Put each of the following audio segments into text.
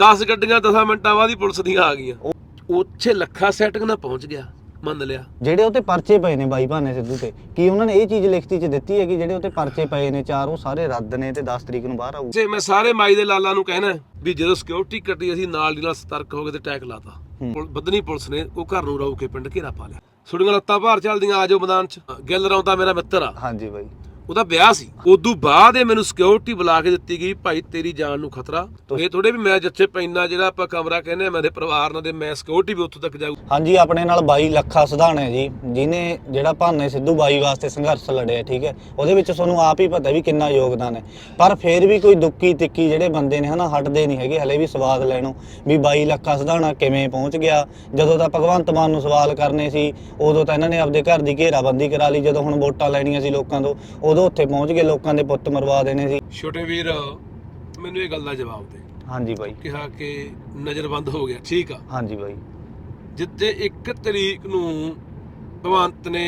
10 ਗੱਡੀਆਂ 10 ਮਿੰਟਾਂ ਬਾਅਦ ਹੀ ਪੁਲਿਸ ਦੀਆਂ ਆ ਗਈਆਂ। ਉੱਥੇ ਲੱਖਾ ਸੈਟਿੰਗ ਨਾਲ ਪਹੁੰਚ ਗਿਆ ਮੰਨ ਲਿਆ। ਜਿਹੜੇ ਉੱਤੇ ਪਰਚੇ ਪਏ ਨੇ ਬਾਈ ਭਾਨੇ ਸਿੱਧੂ ਤੇ ਕੀ ਉਹਨਾਂ ਨੇ ਇਹ ਚੀਜ਼ ਲਿਖਤੀ 'ਚ ਦਿੱਤੀ ਹੈ ਕਿ ਜਿਹੜੇ ਉੱਤੇ ਪਰਚੇ ਪਏ ਨੇ ਚਾਰ ਉਹ ਸਾਰੇ ਰੱਦ ਨੇ ਤੇ 10 ਤਰੀਕ ਨੂੰ ਬਾਹਰ ਆਊ? ਜੇ ਮੈਂ ਸਾਰੇ ਮਾਈ ਦੇ ਲਾਲਾਂ ਨੂੰ ਕਹਿਣਾ ਵੀ ਜਦੋਂ ਸਿਕਿਉਰਿਟੀ ਕੱਟੀ ਅਸੀਂ ਨਾਲ ਦੀ ਨਾਲ ਸਤਰਕ ਹੋ ਗਏ ਤੇ ਟੈਕ ਲਾਤਾ। ਬੱਧਨੀ ਪੁਲਿਸ ਨੇ ਉਹ ਘਰ ਨੂੰ ਰੋਕ ਕੇ ਪਿੰਡ ਘੇਰਾ ਪਾ ਲਿਆ। ਸੁੜੀਆਂ ਲੱਤਾਂ ਭਾਰ ਚੱਲਦੀਆਂ ਆਜੋ ਮੈਦਾਨ 'ਚ। ਗਿੱਲ ਰੌਂਦਾ ਮੇਰਾ ਮਿੱਤਰ ਆ। ਹਾਂਜੀ ਬਾਈ। ਉਹਦਾ ਵਿਆਹ ਸੀ। ਉਦੋਂ ਬਾਅਦ ਇਹ ਮੈਨੂੰ ਸਿਕਿਉਰਿਟੀ ਬੁਲਾ ਕੇ ਦਿੱਤੀ ਗਈ ਭਾਈ ਤੇਰੀ ਜਾਨ ਨੂੰ ਖਤਰਾ। ਇਹ ਥੋੜੇ ਵੀ ਮੈਂ ਜਿੱਥੇ ਪੈਣਾ ਜਿਹੜਾ ਆਪਾਂ ਕਮਰਾ ਕਹਿੰਦੇ ਆ ਮੇਰੇ ਪਰਿਵਾਰ ਨਾਲ ਦੇ ਮੈਂ ਸਿਕਿਉਰਿਟੀ ਵੀ ਉੱਥੋਂ ਤੱਕ ਜਾਊ। ਹਾਂਜੀ ਆਪਣੇ ਨਾਲ ਬਾਈ ਲੱਖਾ ਸਧਾਣ ਹੈ ਜੀ ਜਿਨੇ ਜਿਹੜਾ ਭਾਨੇ ਸਿੱਧੂ ਬਾਈ ਵਾਸਤੇ ਸੰਘਰਸ਼ ਲੜਿਆ ਠੀਕ ਹੈ? ਉਹਦੇ ਵਿੱਚ ਤੁਹਾਨੂੰ ਆਪ ਹੀ ਪਤਾ ਵੀ ਕਿੰਨਾ ਯੋਗਦਾਨ ਹੈ। ਪਰ ਫਿਰ ਵੀ ਕੋਈ ਦੁੱਕੀ ਤਿੱਕੀ ਜਿਹੜੇ ਬੰਦੇ ਨੇ ਹਨਾ ਹਟਦੇ ਨਹੀਂ ਹੈਗੇ ਹਲੇ ਵੀ ਸਵਾਦ ਲੈਣੋਂ ਵੀ ਬਾਈ ਲੱਖਾ ਸਧਾਣਾ ਕਿਵੇਂ ਪਹੁੰਚ ਗਿਆ? ਜਦੋਂ ਤਾਂ ਭਗਵੰਤ ਮਾਨ ਨੂੰ ਸਵਾਲ ਕਰਨੇ ਸੀ ਉਦੋਂ ਤਾਂ ਇਹਨਾਂ ਨੇ ਆਪਦੇ ਘਰ ਦੀ ਘੇਰਾਬੰਦੀ ਕਰਾ ਲਈ ਜਦੋਂ ਹੁਣ ਵੋਟਾਂ ਲੈਣੀਆਂ ਸੀ ਲੋਕਾਂ ਤੋਂ ਉਦੋਂ ਉੱਥੇ ਪਹੁੰਚ ਕੇ ਲੋਕਾਂ ਦੇ ਪੁੱਤ ਮਰਵਾ ਦੇਣੇ ਸੀ। ਛੋਟੇ ਵੀਰ ਮੈਨੂੰ ਇਹ ਗੱਲ ਦਾ ਜਵਾਬ ਦੇ। ਹਾਂਜੀ ਬਾਈ। ਕਿਹਾ ਕਿ ਨਜ਼ਰਬੰਦ ਹੋ ਗਿਆ ਠੀਕ ਆ। ਹਾਂਜੀ ਬਾਈ। ਜਿੱਤੇ 1 ਤਰੀਕ ਨੂੰ ਭਗਵੰਤ ਨੇ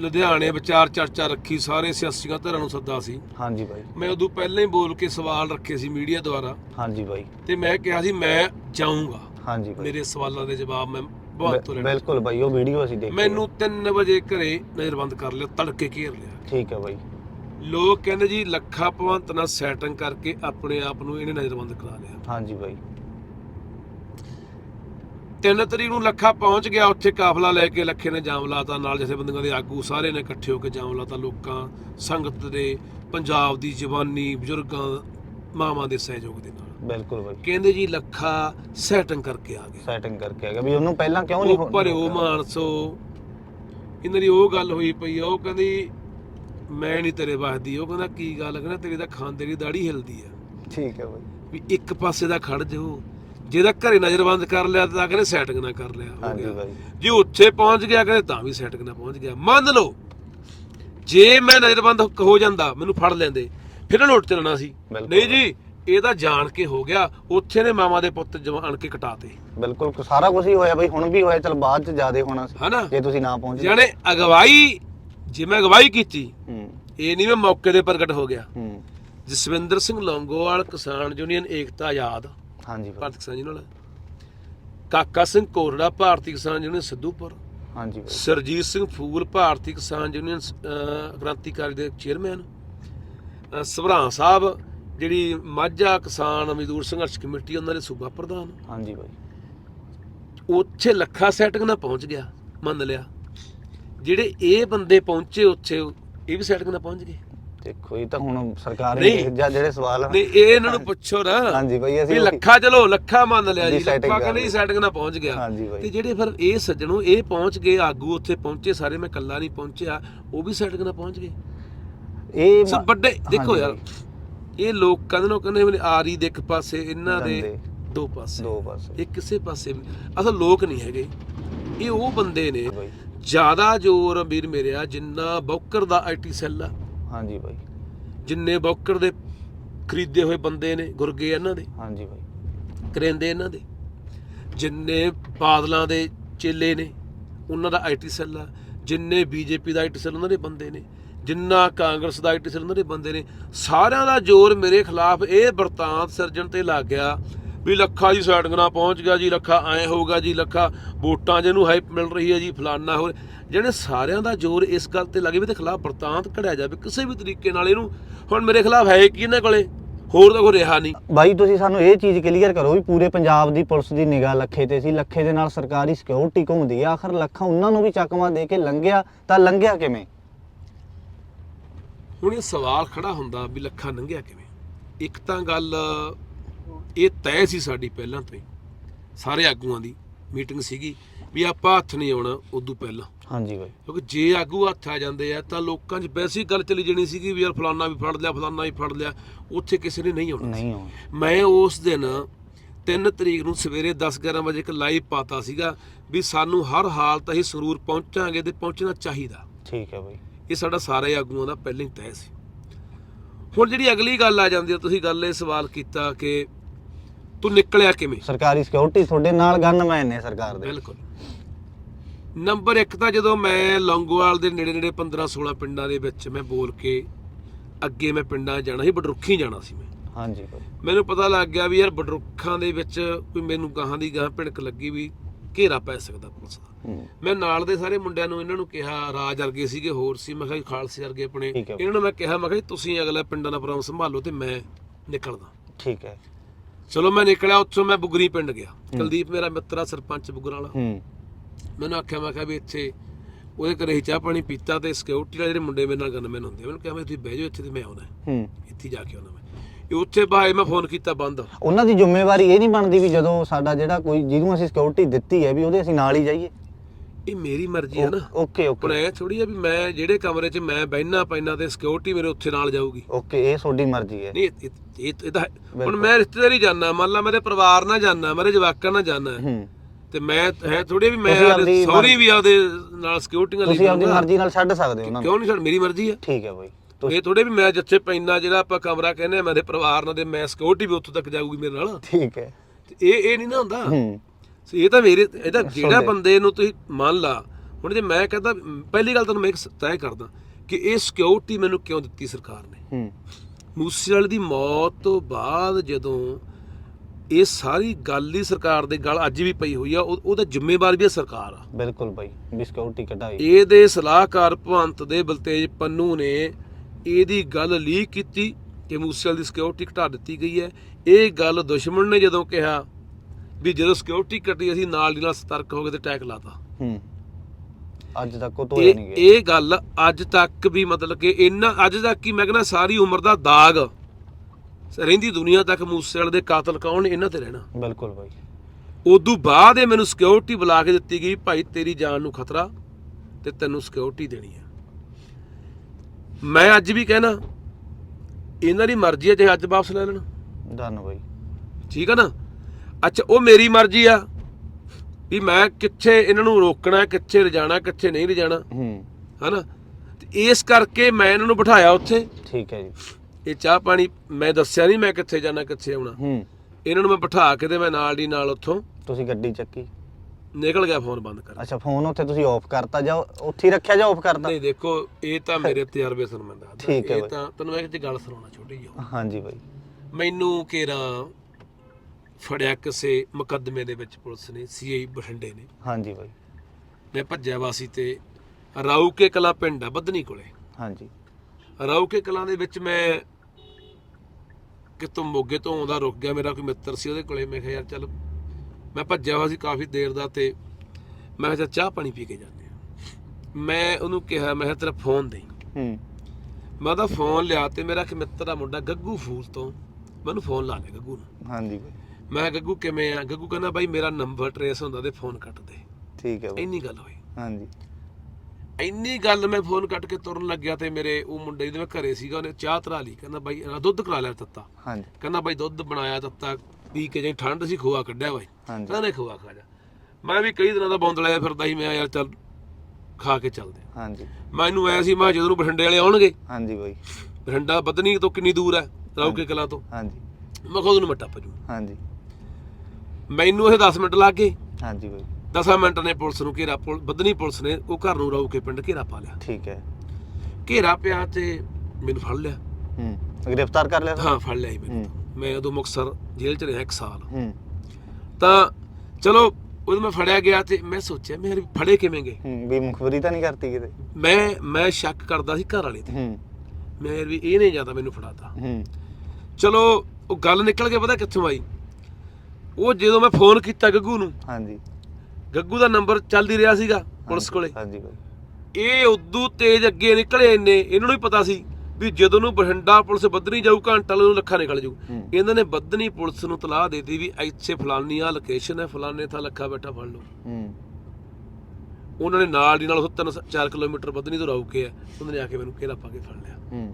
ਲੁਧਿਆਣੇ ਵਿਚਾਰ ਚਰਚਾ ਰੱਖੀ ਸਾਰੇ ਸਿਆਸੀਆਂ ਧਿਰਾਂ ਨੂੰ ਸੱਦਾ ਸੀ। ਹਾਂਜੀ ਬਾਈ। ਮੈਂ ਉਦੋਂ ਪਹਿਲਾਂ ਹੀ ਬੋਲ ਕੇ ਸਵਾਲ ਰੱਖੇ ਸੀ ਮੀਡੀਆ ਦੁਆਰਾ। ਹਾਂਜੀ ਬਾਈ। ਤੇ ਮੈਂ ਕਿਹਾ ਸੀ ਮੈਂ ਜਾਊਂਗਾ। ਹਾਂਜੀ ਬਾਈ। ਮੇਰੇ ਸਵਾਲਾਂ ਦੇ ਜਵਾਬ ਮੈਂ ਭਗਵੰਤ ਤੋਂ ਲੈਣੇ। ਬਿਲਕੁਲ ਬਾਈ ਉਹ ਵੀਡੀਓ ਅਸੀਂ ਦੇਖੀ ਮੈਨੂੰ 3 ਵਜੇ ਘਰੇ ਨਜ਼ਰਬੰਦ ਕਰ ਲਿਆ ਤੜਕੇ ਘੇਰ ਲਿਆ। ਠੀਕ ਹੈ ਬਾਈ। ਲੋਕ ਕਹਿੰਦੇ ਜੀ ਲੱਖਾ ਭਗਵੰਤ ਨਾਲ ਸੈਟਿੰਗ ਕਰਕੇ ਆਪਣੇ ਆਪ ਨੂੰ ਇਹਨੇ ਨਜ਼ਰਬੰਦ ਕਰਾ ਲਿਆ। ਹਾਂਜੀ ਬਾਈ। 3 ਤਰੀਕ ਨੂੰ ਲੱਖਾ ਪਹੁੰਚ ਗਿਆ ਉੱਥੇ ਕਾਫਲਾ ਲੈ ਕੇ ਲੱਖੇ ਨੇ ਜਾਮ ਲਾਤਾ ਨਾਲ ਜਥੇਬੰਦੀਆਂ ਦੇ ਆਗੂ ਸਾਰੇ ਨੇ ਇਕੱਠੇ ਹੋ ਕੇ ਜਾਮ ਲਾਤਾ ਲੋਕਾਂ ਸੰਗਤ ਦੇ ਪੰਜਾਬ ਦੀ ਜਵਾਨੀ ਬਜ਼ੁਰਗਾਂ ਮਾਵਾਂ ਦੇ ਸਹਿਯੋਗ ਦੇ ਨਾਲ। ਬਿਲਕੁਲ ਬਾਈ। ਕਹਿੰਦੇ ਜੀ ਲੱਖਾ ਸੈਟਿੰਗ ਕਰਕੇ ਆ ਗਿਆ ਸੈਟਿੰਗ ਕਰਕੇ ਆ ਗਿਆ ਵੀ ਉਹਨੂੰ ਪਹਿਲਾਂ ਕਿਉਂ ਨਹੀਂ ਉਹ ਭਰਿਓ ਮਾਨਸੋ ਇਹਨਾਂ ਦੀ ਉਹ ਗੱਲ ਹੋਈ ਪਈ ਆ ਉਹ ਕਹਿੰਦੀ ਮੈਂ ਨਹੀਂ ਤੇਰੇ ਵਾਸਦੀ ਉਹ ਕਹਿੰਦਾ ਕੀ ਗੱਲ ਕਹਿੰਦਾ ਤੇਰੀ ਤਾਂ ਖਾਂਦੇ ਦੀ ਦਾੜੀ ਹਿਲਦੀ ਆ। ਠੀਕ ਹੈ ਬਾਈ। ਵੀ ਇੱਕ ਪਾਸੇ ਦਾ ਖੜ ਜਾਓ ਜਿਹਦਾ ਘਰੇ ਨਜ਼ਰਬੰਦ ਕਰ ਲਿਆ ਤਾਂ ਕਹਿੰਦੇ ਸੈਟਿੰਗ ਨਾ ਕਰ ਲਿਆ ਹੋ ਹਾਂਜੀ ਗਿਆ। ਬਾਈ। ਜੇ ਉੱਥੇ ਪਹੁੰਚ ਗਿਆ ਕਹਿੰਦੇ ਤਾਂ ਵੀ ਸੈਟਿੰਗ ਨਾਲ ਪਹੁੰਚ ਗਿਆ। ਮੰਨ ਲਓ ਜੇ ਮੈਂ ਨਜ਼ਰਬੰਦ ਹੋ ਜਾਂਦਾ ਮੈਨੂੰ ਫੜ ਲੈਂਦੇ ਫਿਰ ਨਾ ਨੋਟ ਚੱਲਣਾ ਸੀ। ਬਿਲਕੁਲ। ਨਹੀਂ ਜੀ ਇਹ ਤਾਂ ਜਾਣ ਕੇ ਹੋ ਗਿਆ ਉੱਥੇ ਨੇ ਮਾਮਾ ਦੇ ਪੁੱਤ ਜਵਾਨ ਕੇ ਕਟਾਤੇ ਬਿਲਕੁਲ ਸਾਰਾ ਕੁਝ ਹੀ ਹੋਇਆ ਬਾਈ ਹੁਣ ਵੀ ਹੋਇਆ ਚਲ ਬਾਅਦ ਚ ਜ਼ਿਆਦੇ ਹੋਣਾ ਸੀ ਹਨਾ? ਜੇ ਤੁਸੀਂ ਨਾ ਪਹੁੰਚੇ ਜਾਣੇ ਅਗਵਾਈ ਜੇ ਮੈਂ ਅਗਵਾਈ ਕੀਤੀ ਹੂੰ। ਇਹ ਨਹੀਂ ਮੈਂ ਮੌਕੇ ਤੇ ਪ੍ਰਗਟ ਹੋ ਗਿਆ। ਹੂੰ। ਜਸਵਿੰਦਰ ਸਿੰਘ ਲੌਂਗੋਵਾਲ ਕਿਸਾਨ ਯੂਨੀਅਨ ਏਕਤਾ ਆਜ਼ਾਦ ਹਾਂਜੀ ਬਾਈ ਭਾਰਤੀ ਕਿਸਾਨ ਯੂਨੀਅਨ ਕਾਕਾ ਸਿੰਘ ਕੋਰੜਾ ਭਾਰਤੀ ਕਿਸਾਨ ਯੂਨੀਅਨ ਸਿੱਧੂਪੁਰ। ਹਾਂਜੀ ਬਾਈ ਸਰਜੀਤ ਸਿੰਘ ਫੂਲ ਭਾਰਤੀ ਕਿਸਾਨ ਯੂਨੀਅਨ ਅਹ, ਕ੍ਰਾਂਤੀਕਾਰੀ ਦੇ ਚੇਅਰਮੈਨ। ਅਹ, ਸਭਰਾਂ ਸਾਹਿਬ ਜਿਹੜੀ ਮਾਝਾ ਕਿਸਾਨ ਮਜ਼ਦੂਰ ਸੰਘਰਸ਼ ਕਮੇਟੀ ਉਹਨਾਂ ਦੇ ਸੂਬਾ ਪ੍ਰਧਾਨ। ਹਾਂਜੀ ਬਾਈ ਉੱਥੇ ਲੱਖਾ ਸੈਟਿੰਗ ਨਾਲ ਪਹੁੰਚ ਗਿਆ ਮੰਨ ਲਿਆ। ਜਿਹੜੇ ਇਹ ਬੰਦੇ ਪਹੁੰਚੇ ਉੱਥੇ ਇਹ ਵੀ ਸੈਟਿੰਗ ਨਾਲ ਪਹੁੰਚ ਗਏ? ਦੇਖੋ ਇਹ ਤਾਂ ਹੁਣ ਸਰਕਾਰ ਜਾਂ ਜਿਹੜੇ ਸਵਾਲ ਹਨ ਨਹੀਂ ਇਹ ਇਹਨਾਂ ਨੂੰ ਪੁੱਛੋ ਨਾ। ਹਾਂਜੀ ਵੀ ਅਸੀਂ ਲੱਖਾ ਚਲੋ ਲੱਖਾ ਮੰਨ ਲਿਆ ਜੀ ਲੱਖਾ ਕਹਿੰਦੇ। ਸੈਟਿੰਗ ਨਾਲ ਪਹੁੰਚ ਗਿਆ। ਤੇ ਜਿਹੜੇ ਫਿਰ ਇਹ ਸੱਜਣੋ ਇਹ ਪਹੁੰਚ ਗਏ ਆਗੂ ਉੱਥੇ ਪਹੁੰਚੇ ਸਾਰੇ ਮੈਂ ਇਕੱਲਾ ਨਹੀਂ ਪਹੁੰਚਿਆ ਉਹ ਵੀ ਸੈਟਿੰਗ ਨਾਲ ਪਹੁੰਚ ਗਏ? ਇਹ ਸਭ ਵੱਡੇ ਦੇਖੋ ਯਾਰ ਇਹ ਲੋਕ ਕਹਿੰਦੇ ਨੇ ਕਹਿੰਦੇ ਵੀ ਆਰੀ ਦੇ ਇੱਕ ਪਾਸੇ ਇਹਨਾਂ ਦੇ। ਦੋ ਪਾਸੇ। ਦੋ ਪਾਸੇ। ਇਹ ਕਿਸੇ ਪਾਸੇ ਵੀ ਅਸਲ ਲੋਕ ਨਹੀਂ ਹੈਗੇ। ਇਹ ਉਹ ਬੰਦੇ ਨੇ ਜ਼ਿਆਦਾ ਜ਼ੋਰ ਵੀਰ ਮੇਰਿਆ ਜਿੰਨਾ ਬੌਕਰ ਦਾ ਆਈਟੀ ਸੈੱਲ ਆ। ਹਾਂਜੀ ਬਾਈ। ਜਿੰਨੇ ਬੌਕਰ ਦੇ ਖਰੀਦੇ ਹੋਏ ਬੰਦੇ ਨੇ ਗੁਰਗੇ ਇਹਨਾਂ ਦੇ ਹਾਂਜੀ ਬਾਈ। ਕਰਿੰਦੇ ਇਹਨਾਂ ਦੇ। ਜਿੰਨੇ ਬਾਦਲਾਂ ਦੇ ਚੇਲੇ ਨੇ ਉਹਨਾਂ ਦਾ ਆਈਟੀ ਸੈੱਲ ਆ। ਜਿੰਨੇ ਬੀਜੇਪੀ ਦਾ ਆਈਟੀ ਸੈੱਲ ਉਹਨਾਂ ਦੇ ਬੰਦੇ ਨੇ। ਜਿੰਨਾ ਕਾਂਗਰਸ ਦਾ ਆਈਟੀ ਸੈੱਲ ਉਹਨਾਂ ਦੇ ਬੰਦੇ ਨੇ। ਸਾਰਿਆਂ ਦਾ ਜ਼ੋਰ ਮੇਰੇ ਖਿਲਾਫ ਇਹ ਵਰਤਾਂਤ ਸਿਰਜਣ ਤੇ ਲੱਗ ਗਿਆ। ਵੀ ਲੱਖਾ ਜੀ ਸੈਟਿੰਗ ਪਹੁੰਚ ਗਿਆ ਜੀ ਲੱਖਾ ਐ ਹੋਊਗਾ ਜੀ ਲੱਖਾ ਵੋਟਾਂ ਜਿਹਨੂੰ ਹਾਈਪ ਮਿਲ ਰਹੀ ਹੈ ਜੀ ਫਲਾਨਾ ਹੋ ਜਿਹੜੇ ਸਾਰਿਆਂ ਦਾ ਜ਼ੋਰ ਇਸ ਗੱਲ ਤੇ ਲੱਗੇ ਵੀ ਤੇ ਖਿਲਾਫ ਵਰਤਾਂਤ ਕਢਿਆ ਜਾਵੇ ਕਿਸੇ ਵੀ ਤਰੀਕੇ ਨਾਲ ਇਹਨੂੰ ਹੁਣ ਮੇਰੇ ਖਿਲਾਫ ਹੈ ਕੀ ਇਹਨਾਂ ਕੋਲੇ? ਹੋਰ ਤਾਂ ਕੋਈ ਰਿਹਾ ਨਹੀਂ। ਬਾਈ ਤੁਸੀਂ ਸਾਨੂੰ ਇਹ ਚੀਜ਼ ਕਲੀਅਰ ਕਰੋ ਵੀ ਪੂਰੇ ਪੰਜਾਬ ਦੀ ਪੁਲਿਸ ਦੀ ਨਿਗਾਹ ਲੱਖੇ ਤੇ ਸੀ ਲੱਖੇ ਦੇ ਨਾਲ ਸਰਕਾਰੀ ਸਿਕਿਉਰਿਟੀ ਘੁੰਮਦੀ ਆ। ਆਖਰ ਲੱਖਾਂ ਉਹਨਾਂ ਨੂੰ ਵੀ ਚੱਕਵਾ ਦੇ ਕੇ ਲੰਘਿਆ ਤਾਂ ਲੰਘਿਆ ਕਿਵੇਂ? ਹੁਣ ਇਹ ਸਵਾਲ ਖੜਾ ਹੁੰਦਾ ਵੀ ਲੱਖਾ ਲੰਘਿਆ ਕਿਵੇਂ? ਇੱਕ ਤਾਂ ਗੱਲ ਇਹ ਤੈਅ ਸੀ ਸਾਡੀ ਪਹਿਲਾਂ ਤੋਂ ਹੀ। ਸਾਰੇ ਆਗੂਆਂ ਦੀ ਮੀਟਿੰਗ ਸੀਗੀ ਵੀ ਆਪਾਂ ਹੱਥ ਨਹੀਂ ਆਉਣਾ ਉਦੋਂ ਪਹਿਲਾਂ। ਹਾਂਜੀ ਬਾਈ। ਕਿਉਂਕਿ ਜੇ ਆਗੂ ਹੱਥ ਆ ਜਾਂਦੇ ਆ ਤਾਂ ਲੋਕਾਂ 'ਚ ਵੈਸੀ ਗੱਲ ਚਲੀ ਜਾਣੀ ਸੀਗੀ ਵੀ ਯਾਰ ਫਲਾਨਾ ਵੀ ਫੜ ਲਿਆ ਫਲਾਨਾ ਵੀ ਫੜ ਲਿਆ ਉੱਥੇ ਕਿਸੇ ਨੇ ਨਹੀਂ ਆਉਣਾ ਨਹੀਂ ਮੈਂ ਉਸ ਦਿਨ 3 ਤਰੀਕ ਨੂੰ ਸਵੇਰੇ 10-11 ਵਜੇ ਇੱਕ ਲਾਈਵ ਪਾਤਾ ਸੀਗਾ ਵੀ ਸਾਨੂੰ ਹਰ ਹਾਲਤ ਅਸੀਂ ਸਰੂਰ ਪਹੁੰਚਾਂਗੇ ਤੇ ਪਹੁੰਚਣਾ ਚਾਹੀਦਾ। ਠੀਕ ਹੈ ਬਾਈ। ਇਹ ਸਾਡਾ ਸਾਰੇ ਆਗੂਆਂ ਦਾ ਪਹਿਲਾਂ ਹੀ ਤੈਅ ਸੀ। ਹੁਣ ਜਿਹੜੀ ਅਗਲੀ ਗੱਲ ਆ ਜਾਂਦੀ ਹੈ ਤੁਸੀਂ ਗੱਲ ਇਹ ਸਵਾਲ ਕੀਤਾ ਕਿ ਤੂੰ ਨਿਕਲਿਆ ਕਿਵੇਂ? ਸਰਕਾਰੀ ਸਿਕਿਉਰਿਟੀ ਤੁਹਾਡੇ ਨਾਲ ਗਨਮੈਨ ਨੇ ਸਰਕਾਰ ਦੇ। ਬਿਲਕੁਲ। ਨੰਬਰ 1 ਤਾਂ ਜਦੋਂ ਮੈਂ ਲੌਂਗੋਵਾਲ ਦੇ ਨੇੜੇ ਨੇੜੇ 15 16 ਪਿੰਡਾਂ ਦੇ ਵਿੱਚ ਮੈਂ ਬੋਲ ਕੇ ਅੱਗੇ ਮੈਂ ਪਿੰਡਾਂ ਜਾਣਾ ਸੀ ਬਡਰੁੱਖੀ ਜਾਣਾ ਸੀ ਮੈਂ। ਹਾਂਜੀ ਬਾਈ ਮੈਨੂੰ ਪਤਾ ਲੱਗ ਗਿਆ ਵੀ ਯਾਰ ਬਡਰੁੱਖਾਂ ਦੇ ਵਿੱਚ ਕੋਈ ਮੈਨੂੰ ਗਾਹਾਂ ਦੀ ਗਾਹਾਂ ਭਿਣਕ ਲੱਗੀ ਵੀ ਘੇਰਾ ਪੈ ਸਕਦਾ ਪੁਲਿਸ ਦਾ। ਮੈਂ ਨਾਲ ਦੇ ਸਾਰੇ ਮੁੰਡਿਆਂ ਨੂੰ ਇਹਨਾਂ ਨੂੰ ਕਿਹਾ ਰਾਜ ਵਰਗੇ ਸੀਗੇ ਹੋਰ ਸੀ ਮੈਂ ਕਿਹਾ ਖਾਲਸੇ ਵਰਗੇ ਆਪਣੇ। ਇਹਨਾਂ ਨੂੰ ਮੈਂ ਕਿਹਾ ਮੈਂ ਕਿਹਾ ਤੁਸੀਂ ਅਗਲਾ ਪਿੰਡਾਂ ਦਾ ਪ੍ਰੋਗਰਾਮ ਸੰਭਾਲੋ ਤੇ ਮੈਂ ਨਿਕਲਦਾ। ਠੀਕ ਹੈ। ਚਲੋ ਮੈਂ ਨਿਕਲਿਆ ਉੱਥੋਂ ਮੈਂ ਬੁਗਰੀ ਪਿੰਡ ਗਿਆ। ਕੁਲਦੀਪ ਮੇਰਾ ਮਿੱਤਰ ਆ ਸਰਪੰਚ ਬੁਗਰਾ ਵਾਲਾ। ਹੂੰ। ਮੈਨੂੰ ਆਖਿਆ ਮੈਂ ਕਿਹਾ ਵੀ ਇੱਥੇ ਉਹਦੇ ਘਰੇ ਹੀ ਚਾਹ ਪਾਣੀ ਪੀਤਾ ਤੇ ਸਿਕਿਉਰਿਟੀ ਵਾਲੇ ਜਿਹੜੇ ਮੁੰਡੇ ਮੇਰੇ ਨਾਲ ਗਨਮੈਨ ਹੁੰਦੇ ਆ ਮੈਨੂੰ ਕਿਹਾ ਮੈਂ ਤੁਸੀਂ ਬਹਿ ਜਾਓ ਇੱਥੇ ਤੇ ਮੈਂ ਆਉਣਾ। ਹੂੰ। ਇੱਥੇ ਜਾ ਕੇ ਆਉਣਾ ਮੈਂ। ਇਹ ਉੱਥੇ ਬਾਏ ਮੈਂ ਫੋਨ ਕੀਤਾ ਬੰਦ। ਉਹਨਾਂ ਦੀ ਜ਼ਿੰਮੇਵਾਰੀ ਇਹ ਨਹੀਂ ਬਣਦੀ ਵੀ ਜਦੋਂ ਸਾਡਾ ਜਿਹੜਾ ਕੋਈ ਜਿਹਨੂੰ ਅਸੀਂ ਸਿਕਿਉਰਿਟੀ ਦਿੱਤੀ ਹੈ ਵੀ ਉਹਦੇ ਅਸੀਂ ਨਾਲ ਹੀ ਜਾਈਏ। ਇਹ ਮੇਰੀ ਮਰਜ਼ੀ ਹੈ ਨਾ। ਓਕੇ ਪਰ ਓਕੇ ਐ ਥੋੜੀ ਆ ਵੀ ਮੈਂ ਜਿਹੜੇ ਕਮਰੇ 'ਚ ਮੈਂ ਬਹਿਣਾ ਪੈਣਾ ਤੇ ਸਿਕਿਉਰਿਟੀ ਮੇਰੇ ਉੱਥੇ ਨਾਲ ਜਾਊਗੀ। ਓਕੇ ਇਹ ਤੁਹਾਡੀ ਮਰਜ਼ੀ ਹੈ। ਨਹੀਂ ਇਹ- ਇਹ ਇਹ ਤਾਂ ਹੈ। ਹੁਣ। ਮੈਂ ਰਿਸ਼ਤੇਦਾਰੀ ਜਾਣਾ ਮੰਨ ਲਾ ਮੇਰੇ ਪਰਿਵਾਰ ਨਾਲ ਜਾਣਾ ਮੇਰੇ ਜਵਾਕਾਂ ਨਾਲ ਜਾਣਾ ਹੂੰ। ਤੇ ਮੈਂ ਹੈ ਥੋੜੀ ਵੀ ਮੈਂ ਤੁਸੀਂ ਆਪਦੀ ਸੌਰੀ ਵੀ ਆਪਦੇ ਨਾਲ ਸਿਕਿਉਰਿਟੀਆਂ ਲਈ ਤੁਸੀਂ ਆਪਣੀ ਜਾਊਂਗਾ। ਮਰਜ਼ੀ ਨਾਲ ਛੱਡ ਸਕਦੇ ਹੋ ਉਹਨਾਂ ਨੂੰ। ਕਿਉਂ ਨਹੀਂ ਛੱਡ ਮੇਰੀ ਮਰਜ਼ੀ ਆ। ਠੀਕ ਹੈ ਬਾਈ। ਤੁਸੀਂ ਇਹ ਥੋੜੇ ਵੀ ਮੈਂ ਜਿੱਥੇ ਪੈਣਾ ਜਿਹੜਾ ਆਪਾਂ ਕਮਰਾ ਕਹਿੰਦੇ ਆ ਮੇਰੇ ਪਰਿਵਾਰ ਨਾਲ ਤੇ ਮੈਂ ਸਿਕਿਉਰਿਟੀ ਵੀ ਉੱਥੋਂ ਤੱਕ ਜਾਊਗੀ ਮੇਰੇ ਨਾਲ। ਠੀਕ ਹੈ। ਤੇ ਇਹ ਇਹ ਨਹੀਂ ਨਾ ਹੁੰਦਾ। ਹੂੰ। ਸੋ ਇਹ ਤਾਂ ਮੇਰੇ ਇਹਦਾ ਜਿਹੜਾ। ਬੰਦੇ ਨੂੰ ਤੁਸੀਂ ਮੰਨ ਲਾ ਹੁਣ ਜੇ ਮੈਂ ਕਹਿੰਦਾ ਪਹਿਲੀ ਗੱਲ ਤੁਹਾਨੂੰ ਮੈਂ ਇੱਕ ਤੈਅ ਕਰਦਾ ਕਿ ਇਹ ਸਿਕਿਉਰਿਟੀ ਮੈਨੂੰ ਕਿਉਂ ਦਿੱਤੀ ਸਰਕਾਰ ਨੇ? ਹੂੰ। ਮੂਸੇਵਾਲੇ ਦੀ ਮੌਤ ਤੋਂ ਬਾਅਦ ਜਦੋਂ ਇਹ ਸਾਰੀ ਗੱਲ ਹੀ ਸਰਕਾਰ ਦੇ ਗਲ ਅੱਜ ਵੀ ਪਈ ਹੋਈ ਆ ਉਹ- ਉਹਦਾ ਜ਼ਿੰਮੇਵਾਰ ਵੀ ਸਰਕਾਰ ਆ। ਬਿਲਕੁਲ ਬਾਈ ਵੀ ਸਿਕਿਉਰਿਟੀ ਕਢਾਈ ਇਹਦੇ ਸਲਾਹਕਾਰ ਭਵੰਤ ਦੇ ਬਲਤੇਜ ਪੰਨੂ ਨੇ ਇਹਦੀ ਗੱਲ ਲੀਕ ਕੀਤੀ ਕਿ ਮੂਸੇਵਾਲ ਦੀ ਸਿਕਿਉਰਿਟੀ ਘਟਾ ਦਿੱਤੀ ਗਈ ਹੈ। ਇਹ ਗੱਲ ਦੁਸ਼ਮਣ ਨੇ ਜਦੋਂ ਕਿਹਾ ਵੀ ਜਦੋਂ ਸਿਕਿਉਰਿਟੀ ਘਟੀ ਅਸੀਂ ਨਾਲ ਦੀ ਨਾਲ ਸਤਰਕ ਹੋ ਗਏ ਤੇ ਅਟੈਕ ਲਾਤਾ। ਹੂੰ। ਅੱਜ ਤੱਕ ਉਹ ਧੋਇਆ ਇਹ ਨਹੀਂ ਗਿਆ। ਇਹ ਗੱਲ ਅੱਜ ਤੱਕ ਵੀ ਮਤਲਬ ਕਿ ਇੰਨਾ ਅੱਜ ਤੱਕ ਕੀ ਮੈਂ ਕਹਿੰਦਾ ਸਾਰੀ ਉਮਰ ਦਾ ਦਾਗ ਰਹਿੰਦੀ ਦੁਨੀਆ ਤੱਕ ਮੂਸੇਵਾਲੇ ਦੇ ਕਾਤਲ ਕੌਣ ਨੇ? ਇਹਨਾਂ ਤੇ ਰਹਿਣਾ। ਬਿਲਕੁਲ ਬਾਈ। ਉਦੋਂ ਬਾਅਦ ਇਹ ਮੈਨੂੰ ਸਿਕਿਉਰਿਟੀ ਬੁਲਾ ਕੇ ਦਿੱਤੀ ਗਈ ਭਾਈ ਤੇਰੀ ਜਾਨ ਨੂੰ ਖਤਰਾ ਤੇ ਤੈਨੂੰ ਸਿਕਿਉਰਿਟੀ ਦੇਣੀ ਹੈ। ਮੈਂ ਅੱਜ ਵੀ ਕਹਿਣਾ ਇਹਨਾਂ ਦੀ ਮਰਜ਼ੀ ਹੈ ਜੇ ਅੱਜ ਵਾਪਸ ਲੈ ਲੈਣ। ਡਨ ਬਾਈ। ਠੀਕ ਹੈ ਨਾ? ਅੱਛਾ ਉਹ ਮੇਰੀ ਮਰਜ਼ੀ ਆ। ਵੀ ਮੈਂ ਕਿੱਥੇ ਇਹਨਾਂ ਨੂੰ ਰੋਕਣਾ ਕਿੱਥੇ ਲਿਜਾਣਾ ਕਿੱਥੇ ਨਹੀਂ ਲਿਜਾਣਾ। ਹੂੰ। ਹਨਾ? ਇਸ ਕਰਕੇ ਮੈਂ ਇਹਨਾਂ ਨੂੰ ਬਿਠਾਇਆ ਉੱਥੇ। ਠੀਕ ਹੈ ਜੀ। ਇਹ ਚਾਹ ਪਾਣੀ ਮੈਂ ਦੱਸਿਆ ਨਹੀਂ ਮੈਂ ਕਿੱਥੇ ਜਾਣਾ ਕਿੱਥੇ ਆਉਣਾ। ਹੂੰ। ਇਹਨਾਂ ਨੂੰ ਮੈਂ ਬਿਠਾ ਕੇ ਤੇ ਮੈਂ ਨਾਲ ਦੀ ਨਾਲ ਉੱਥੋਂ ਤੁਸੀਂ ਗੱਡੀ ਚੱਕੀ? ਨਿਕਲ ਗਿਆ ਫੋਨ ਬੰਦ ਕਰ ਅੱਛਾ ਫੋਨ ਉੱਥੇ ਤੁਸੀਂ ਆਫ ਕਰਤਾ ਜਾਂ ਉੱਥੇ ਹੀ ਰੱਖਿਆ ਜਾਂ ਆਫ ਕਰਤਾ? ਨਹੀਂ ਦੇਖੋ ਇਹ ਤਾਂ ਮੇਰੇ ਤਜਰਬੇ ਸੁਣ ਮੈਂ ਦੱਸਦਾ। ਇਹ। ਤਾਂ ਤੈਨੂੰ ਮੈਂ ਇੱਕ ਗੱਲ ਸੁਣਾਉਣਾ ਛੋਟੀ ਜਿਹੀ ਹਾਂਜੀ ਬਾਈ। ਮੈਨੂੰ ਕੇਰਾ ਫੜਿਆ ਕਿਸੇ ਮੁਕੱਦਮੇ ਦੇ ਵਿੱਚ ਪੁਲਿਸ ਨੇ ਸੀਆਈ ਬਠਿੰਡੇ ਨੇ। ਹਾਂਜੀ ਬਾਈ। ਮੈਂ ਭੱਜਿਆ ਵਾਸੀ ਤੇ ਰਾਊਕੇ ਕਲਾ ਪਿੰਡ ਆ ਬੱਧਨੀ ਕੋਲੇ। ਹਾਂਜੀ। ਰਾਊਕੇ ਕਲਾਂ ਦੇ ਵਿੱਚ ਮੈਂ ਕਿਤੋਂ ਮੋਗੇ ਤੋਂ ਆਉਂਦਾ ਰੁਕ ਗਿਆ ਮੇਰਾ ਕੋਈ ਮਿੱਤਰ ਸੀ ਉਹਦੇ ਕੋਲੇ। ਮੈਂ ਕਿਹਾ ਯਾਰ ਚੱਲ ਮੈਂ ਭੱਜਿਆ ਹੋਇਆ ਸੀ ਕਾਫੀ ਦੇਰ ਦਾ ਤੇ ਮੈਂ ਕਿਹਾ ਚੱਲ ਚਾਹ ਪਾਣੀ ਪੀ ਕੇ ਜਾਂਦੇ ਆ ਮੈਂ ਉਹਨੂੰ ਕਿਹਾ ਮੈਂ ਕਿਹਾ ਤੇਰਾ ਫੋਨ ਦੇ ਹੂੰ। ਮੈਂ ਉਹਦਾ ਫੋਨ ਲਿਆ ਤੇ ਮੇਰਾ ਇੱਕ ਮਿੱਤਰ ਆ ਮੁੰਡਾ ਗੱਗੂ ਫੂਲ ਤੋਂ ਮੈਨੂੰ ਫੋਨ ਲਾ ਲਿਆ ਗੱਗੂ ਨੂੰ। ਹਾਂਜੀ ਬਾਈ। ਮੈਂ ਗੱਗੂ ਕਿਵੇਂ ਆ? ਗੱਗੂ ਕਹਿੰਦਾ ਬਾਈ ਮੇਰਾ ਨੰਬਰ ਟਰੇਸ ਹੁੰਦਾ ਤੇ ਫੋਨ ਕੱਟ ਦੇ। ਠੀਕ ਹੈ ਬਾਈ। ਇੰਨੀ ਗੱਲ ਹੋਈ। ਹਾਂਜੀ। ਇੰਨੀ ਗੱਲ ਮੈਂ ਫੋਨ ਕੱਟ ਕੇ ਤੁਰਨ ਲੱਗਿਆ ਤੇ ਮੇਰੇ ਉਹ ਮੁੰਡੇ ਜਿਹਦੇ ਮੈਂ ਘਰੇ ਸੀਗਾ ਉਹਨੇ ਚਾਹ ਤਰਾ ਲਈ। ਕਹਿੰਦਾ ਬਾਈ ਦੁੱਧ ਕਰਾ ਲਿਆ ਤੱਤਾ। ਹਾਂਜੀ। ਕਹਿੰਦਾ ਬਾਈ ਦੁੱਧ ਬਣਾਇਆ ਤੱਤਾ ਪੀ ਕੇ ਜਾਈ ਠੰਡ ਸੀ ਖੋਆ ਕੱਢਿਆ ਬਾਈ। ਹਾਂਜੀ। ਕਹਿੰਦਾ ਖੋਆ ਖਾ ਜਾ। ਮੈਂ ਵੀ ਕਈ ਦਿਨਾਂ ਦਾ ਬੌਂਦ ਲਾਇਆ ਫਿਰਦਾ ਸੀ ਮੈਂ ਯਾਰ ਚੱਲ ਖਾ ਕੇ ਚੱਲਦੇ ਆ। ਹਾਂਜੀ। ਮੈਨੂੰ ਐ ਸੀ ਮੈਂ ਜਦੋਂ ਨੂੰ ਬਠਿੰਡੇ ਵਾਲੇ ਆਉਣਗੇ। ਹਾਂਜੀ ਬਾਈ। ਬਠਿੰਡਾ ਬਦਨੀ ਤੋਂ ਕਿੰਨੀ ਦੂਰ ਹੈ ਰੌਕੇ ਕਲਾਂ ਤੋਂ। ਹਾਂਜੀ। ਮੈਂ ਖੁਦ ਨੂੰ ਮੱਟਾ ਪਜੂ ਹਾਂਜੀ। ਮੈਨੂੰ ਇਹ 10 ਮਿੰਟ ਲੱਗ ਗਏ। ਹਾਂਜੀ ਬਾਈ। 10 ਮਿੰਟ ਨੇ ਪੁਲਿਸ ਨੂੰ ਘੇਰਾ ਪੁਲ- ਬਦਨੀ ਪੁਲਿਸ ਨੇ ਉਹ ਘਰ ਨੂੰ ਰੌਕੇ ਪਿੰਡ ਘੇਰਾ ਪਾ ਲਿਆ। ਠੀਕ ਹੈ। ਘੇਰਾ ਪਿਆ ਤੇ ਮੈਨੂੰ ਫੜ ਲਿਆ। ਹੂੰ ਗ੍ਰਿਫਤਾਰ ਕਰ ਲਿਆ? ਹਾਂ ਫੜ ਲਿਆ ਮੈਨੂੰ। ਹੂੰ। ਮੈਂ ਉਦੋਂ ਮੁਕਸਰ ਜੇਲ੍ਹ ਚ ਰਿਹਾ ਇੱਕ ਸਾਲ। ਹੂੰ। ਤਾਂ ਚਲੋ ਉਦੋਂ ਮੈਂ ਫੜਿਆ ਗਿਆ ਤੇ ਮੈਂ ਸੋਚਿਆ ਮੈਂ ਯਾਰ ਵੀ ਫੜੇ ਕਿਵੇਂ ਗਏ? ਹੂੰ ਵੀ ਮੁਖਬਰੀ ਤਾਂ ਨਹੀਂ ਕਰਤੀ ਕਿਤੇ? ਮੈਂ ਮੈਂ ਸ਼ੱਕ ਕਰਦਾ ਸੀ ਘਰ ਵਾਲੇ ਤੇ। ਹੂੰ। ਮੈਂ ਵੀ ਇਹ ਨਹੀਂ ਜਾਂਦਾ ਮੈਨੂੰ ਫੜਾਤਾ। ਹੂੰ। ਚਲੋ ਉਹ ਗੱਲ ਨਿਕਲ ਕੇ ਪਤਾ ਕਿੱਥੋਂ ਆਈ? ਉਹ ਜਦੋਂ ਮੈਂ ਫੋਨ ਕੀਤਾ ਗੱਗੂ ਨੂੰ ਹਾਂਜੀ। ਗੱਗੂ ਦਾ ਨੰਬਰ ਚੱਲਦੀ ਰਿਹਾ ਸੀਗਾ ਪੁਲਿਸ ਕੋਲੇ। ਹਾਂਜੀ ਬਾਈ ਇਹ ਉਦੋਂ ਤੇਜ਼ ਅੱਗੇ ਨਿਕਲੇ ਇੰਨੇ ਇਹਨਾਂ ਨੂੰ ਵੀ ਪਤਾ ਸੀ ਵੀ ਜਦੋਂ ਨੂੰ ਬਠਿੰਡਾ ਪੁਲਿਸ ਬੱਧਨੀ ਜਾਊ ਘੰਟਾ ਨੂੰ ਲੱਖਾ ਨਿਕਲ ਜਾਊ। ਇਹਨਾਂ ਨੇ ਬੱਧਨੀ ਪੁਲਿਸ ਨੂੰ ਤਲਾਹ ਦੇ ਦਿੱਤੀ ਵੀ ਇੱਥੇ ਫਲਾਨੀ ਆ ਲੋਕੇਸ਼ਨ ਹੈ ਫਲਾਨੇ ਥਾਂ ਲੱਖਾ ਬੈਠਾ ਫੜ ਲਓ। ਹੂੰ। ਉਹਨਾਂ ਨੇ ਨਾਲ ਦੀ ਨਾਲ ਉਹ 3-4 ਕਿਲੋਮੀਟਰ ਬੱਧਨੀ ਤੋਂ ਰੁਕ ਕੇ ਆ ਉਹਨਾਂ ਨੇ ਆ ਕੇ ਮੈਨੂੰ ਘੇਰਾ ਪਾ ਕੇ ਫੜ ਲਿਆ।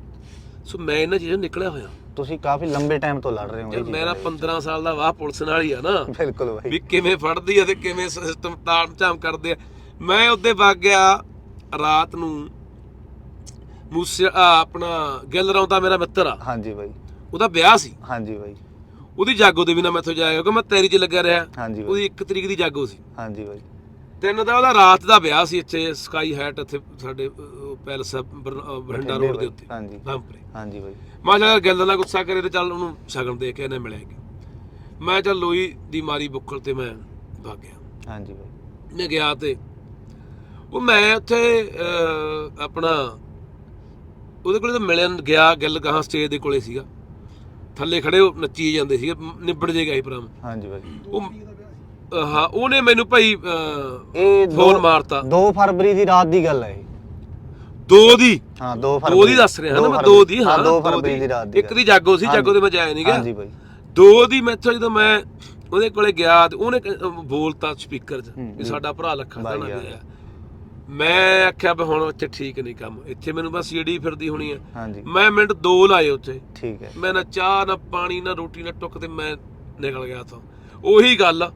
ਸੋ ਮੈਂ ਇਹਨਾਂ ਚੀਜ਼ਾਂ ਤੋਂ ਨਿਕਲਿਆ ਹੋਇਆ। ਤੁਸੀਂ ਕਾਫੀ ਲੰਬੇ ਟਾਈਮ ਤੋਂ ਲੜ ਰਹੇ ਹੋ ਇਹ ਮੇਰਾ ਚੀਜ਼ਾਂ 15 ਸਾਲ ਦਾ ਵਾਹ ਪੁਲਿਸ ਨਾਲ ਹੀ ਆ ਨਾ। ਦੇ। ਬਿਲਕੁਲ ਬਾਈ। ਵੀ ਕਿਵੇਂ ਫੜਦੀ ਆ ਤੇ ਕਿਵੇਂ ਸਿਸਟਮ ਤਾਮ ਝਾਮ ਕਰਦੇ ਆ। ਮੈਂ ਉੱਤੇ ਵਗ ਗਿਆ ਰਾਤ ਨੂੰ। ਮੂਸੇ ਆਪਣਾ ਗਿੱਲ ਰੌਂਦਾ ਮੇਰਾ ਮਿੱਤਰ ਆ। ਹਾਂਜੀ ਬਾਈ। ਉਹਦਾ ਵਿਆਹ ਸੀ। ਹਾਂਜੀ ਬਾਈ। ਉਹਦੀ ਜਾਗੋ ਦੇ ਬਿਨਾ ਮੈਥੋਂ ਜਾਇਆ ਕਿਉਂਕਿ ਮੈਂ ਤੈਰੀ 'ਚ ਲੱਗਿਆ ਰਿਹਾ। ਉਹਦੀ 1 ਤਰੀਕ ਦੀ ਜਾਗੋ ਸੀ। ਹਾਂਜੀ ਬਾਈ। ਤਿੰਨ ਦਾ ਉਹਦਾ ਰਾਤ ਦਾ ਵਿਆਹ ਸੀ ਇੱਥੇ ਸਕਾਈ ਹੈਟ ਇੱਥੇ ਸਾਡੇ ਪੈਲਸ ਆ, ਬਰ- ਅਹ, ਬਠਿੰਡਾ ਰੋਡ ਦੇ ਉੱਤੇ। ਹਾਂਜੀ। ਹਾਂਜੀ ਬਾਈ। ਮੈਂ ਕਿਹਾ ਗੱਲ ਨਾਲ ਗੁੱਸਾ ਕਰੇ ਤੇ ਚੱਲ ਉਹਨੂੰ ਸ਼ਗਨ ਦੇ ਕੇ ਇਹਨੇ ਮਿਲਿਆਗੇ ਮੈਂ ਚੱਲ ਲੋਈ ਦੀ ਮਾਰੀ ਬੁੱਕਲ ਤੇ ਮੈਂ ਭੱਗ ਗਿਆ ਹਾਂਜੀ ਬਾਈ। ਮੈਂ ਗਿਆ ਤੇ ਉਹ ਮੈਂ ਉੱਥੇ ਆਪਣਾ ਉਹਦੇ ਕੋਲੇ ਤਾਂ ਮਿਲਣ ਗਿਆ ਗੱਲ ਗਾਹਾਂ ਸਟੇਜ ਦੇ ਕੋਲੇ ਸੀਗਾ। ਥੱਲੇ ਖੜੇ ਨੱਚੀ ਜਾਂਦੇ ਸੀਗੇ ਨਿਬੜ ਜੇ ਗਈ ਪਰਮ ਹਾਂਜੀ ਬਾਈ। ਉਹ ਹਾਂ ਉਹਨੇ ਮੈਨੂੰ ਭਾਈ ਇਹ ਫੋਨ ਮਾਰਤਾ। 2 ਫਰਵਰੀ ਦੀ ਰਾਤ ਦੀ ਗੱਲ ਹੈ ਇਹ। ਦੋ ਦੀ? ਹਾਂ 2 ਫਰਵਰੀ। ਦੋ ਦੀ ਦੱਸ ਰਿਹਾ ਨਾ ਮੈਂ? ਦੋ ਦੀ ਹਾਂ 2 ਦੋ ਫਰਵਰੀ ਦੀ। ਰਾਤ ਦੀ ਇੱਕ ਦੀ ਜਾਗੋ ਸੀ ਜਾਗੋ ਤੇ ਮੈਂ ਜਾਇਆ ਨਹੀਂ ਗਿਆ ਹਾਂਜੀ ਬਾਈ ਦੋ ਦੀ ਮੈਥੋਂ ਜਦੋਂ ਮੈਂ ਉਹਦੇ ਕੋਲੇ ਗਿਆ ਤੇ ਉਹਨੇ ਕ- ਬੋਲਤਾ ਸਪੀਕਰ 'ਚ ਹੂੰ, ਵੀ ਸਾਡਾ ਭਰਾ ਲੱਖਾ ਬਾਈ ਦਾਣਾ ਆ ਗਿਆ। ਮੈਂ ਆਖਿਆ ਵੀ ਹੁਣ ਇੱਥੇ ਠੀਕ ਨਹੀਂ ਕੰਮ। ਇੱਥੇ ਮੈਨੂੰ ਬਸ ਈੜੀ ਫਿਰਦੀ ਹੋਣੀ ਹੈ ਹਾਂਜੀ। ਮੈਂ ਮਿੰਟ ਦੋ ਲਾਏ ਉੱਥੇ। ਠੀਕ ਹੈ। ਮੈਂ ਨਾ ਚਾਹ ਨਾ ਪਾਣੀ ਨਾ ਰੋਟੀ ਨਾ ਟੁੱਕ ਤੇ ਮੈਂ ਨਿਕਲ ਗਿਆ ਤੋਂ ਉਹੀ ਗੱਲ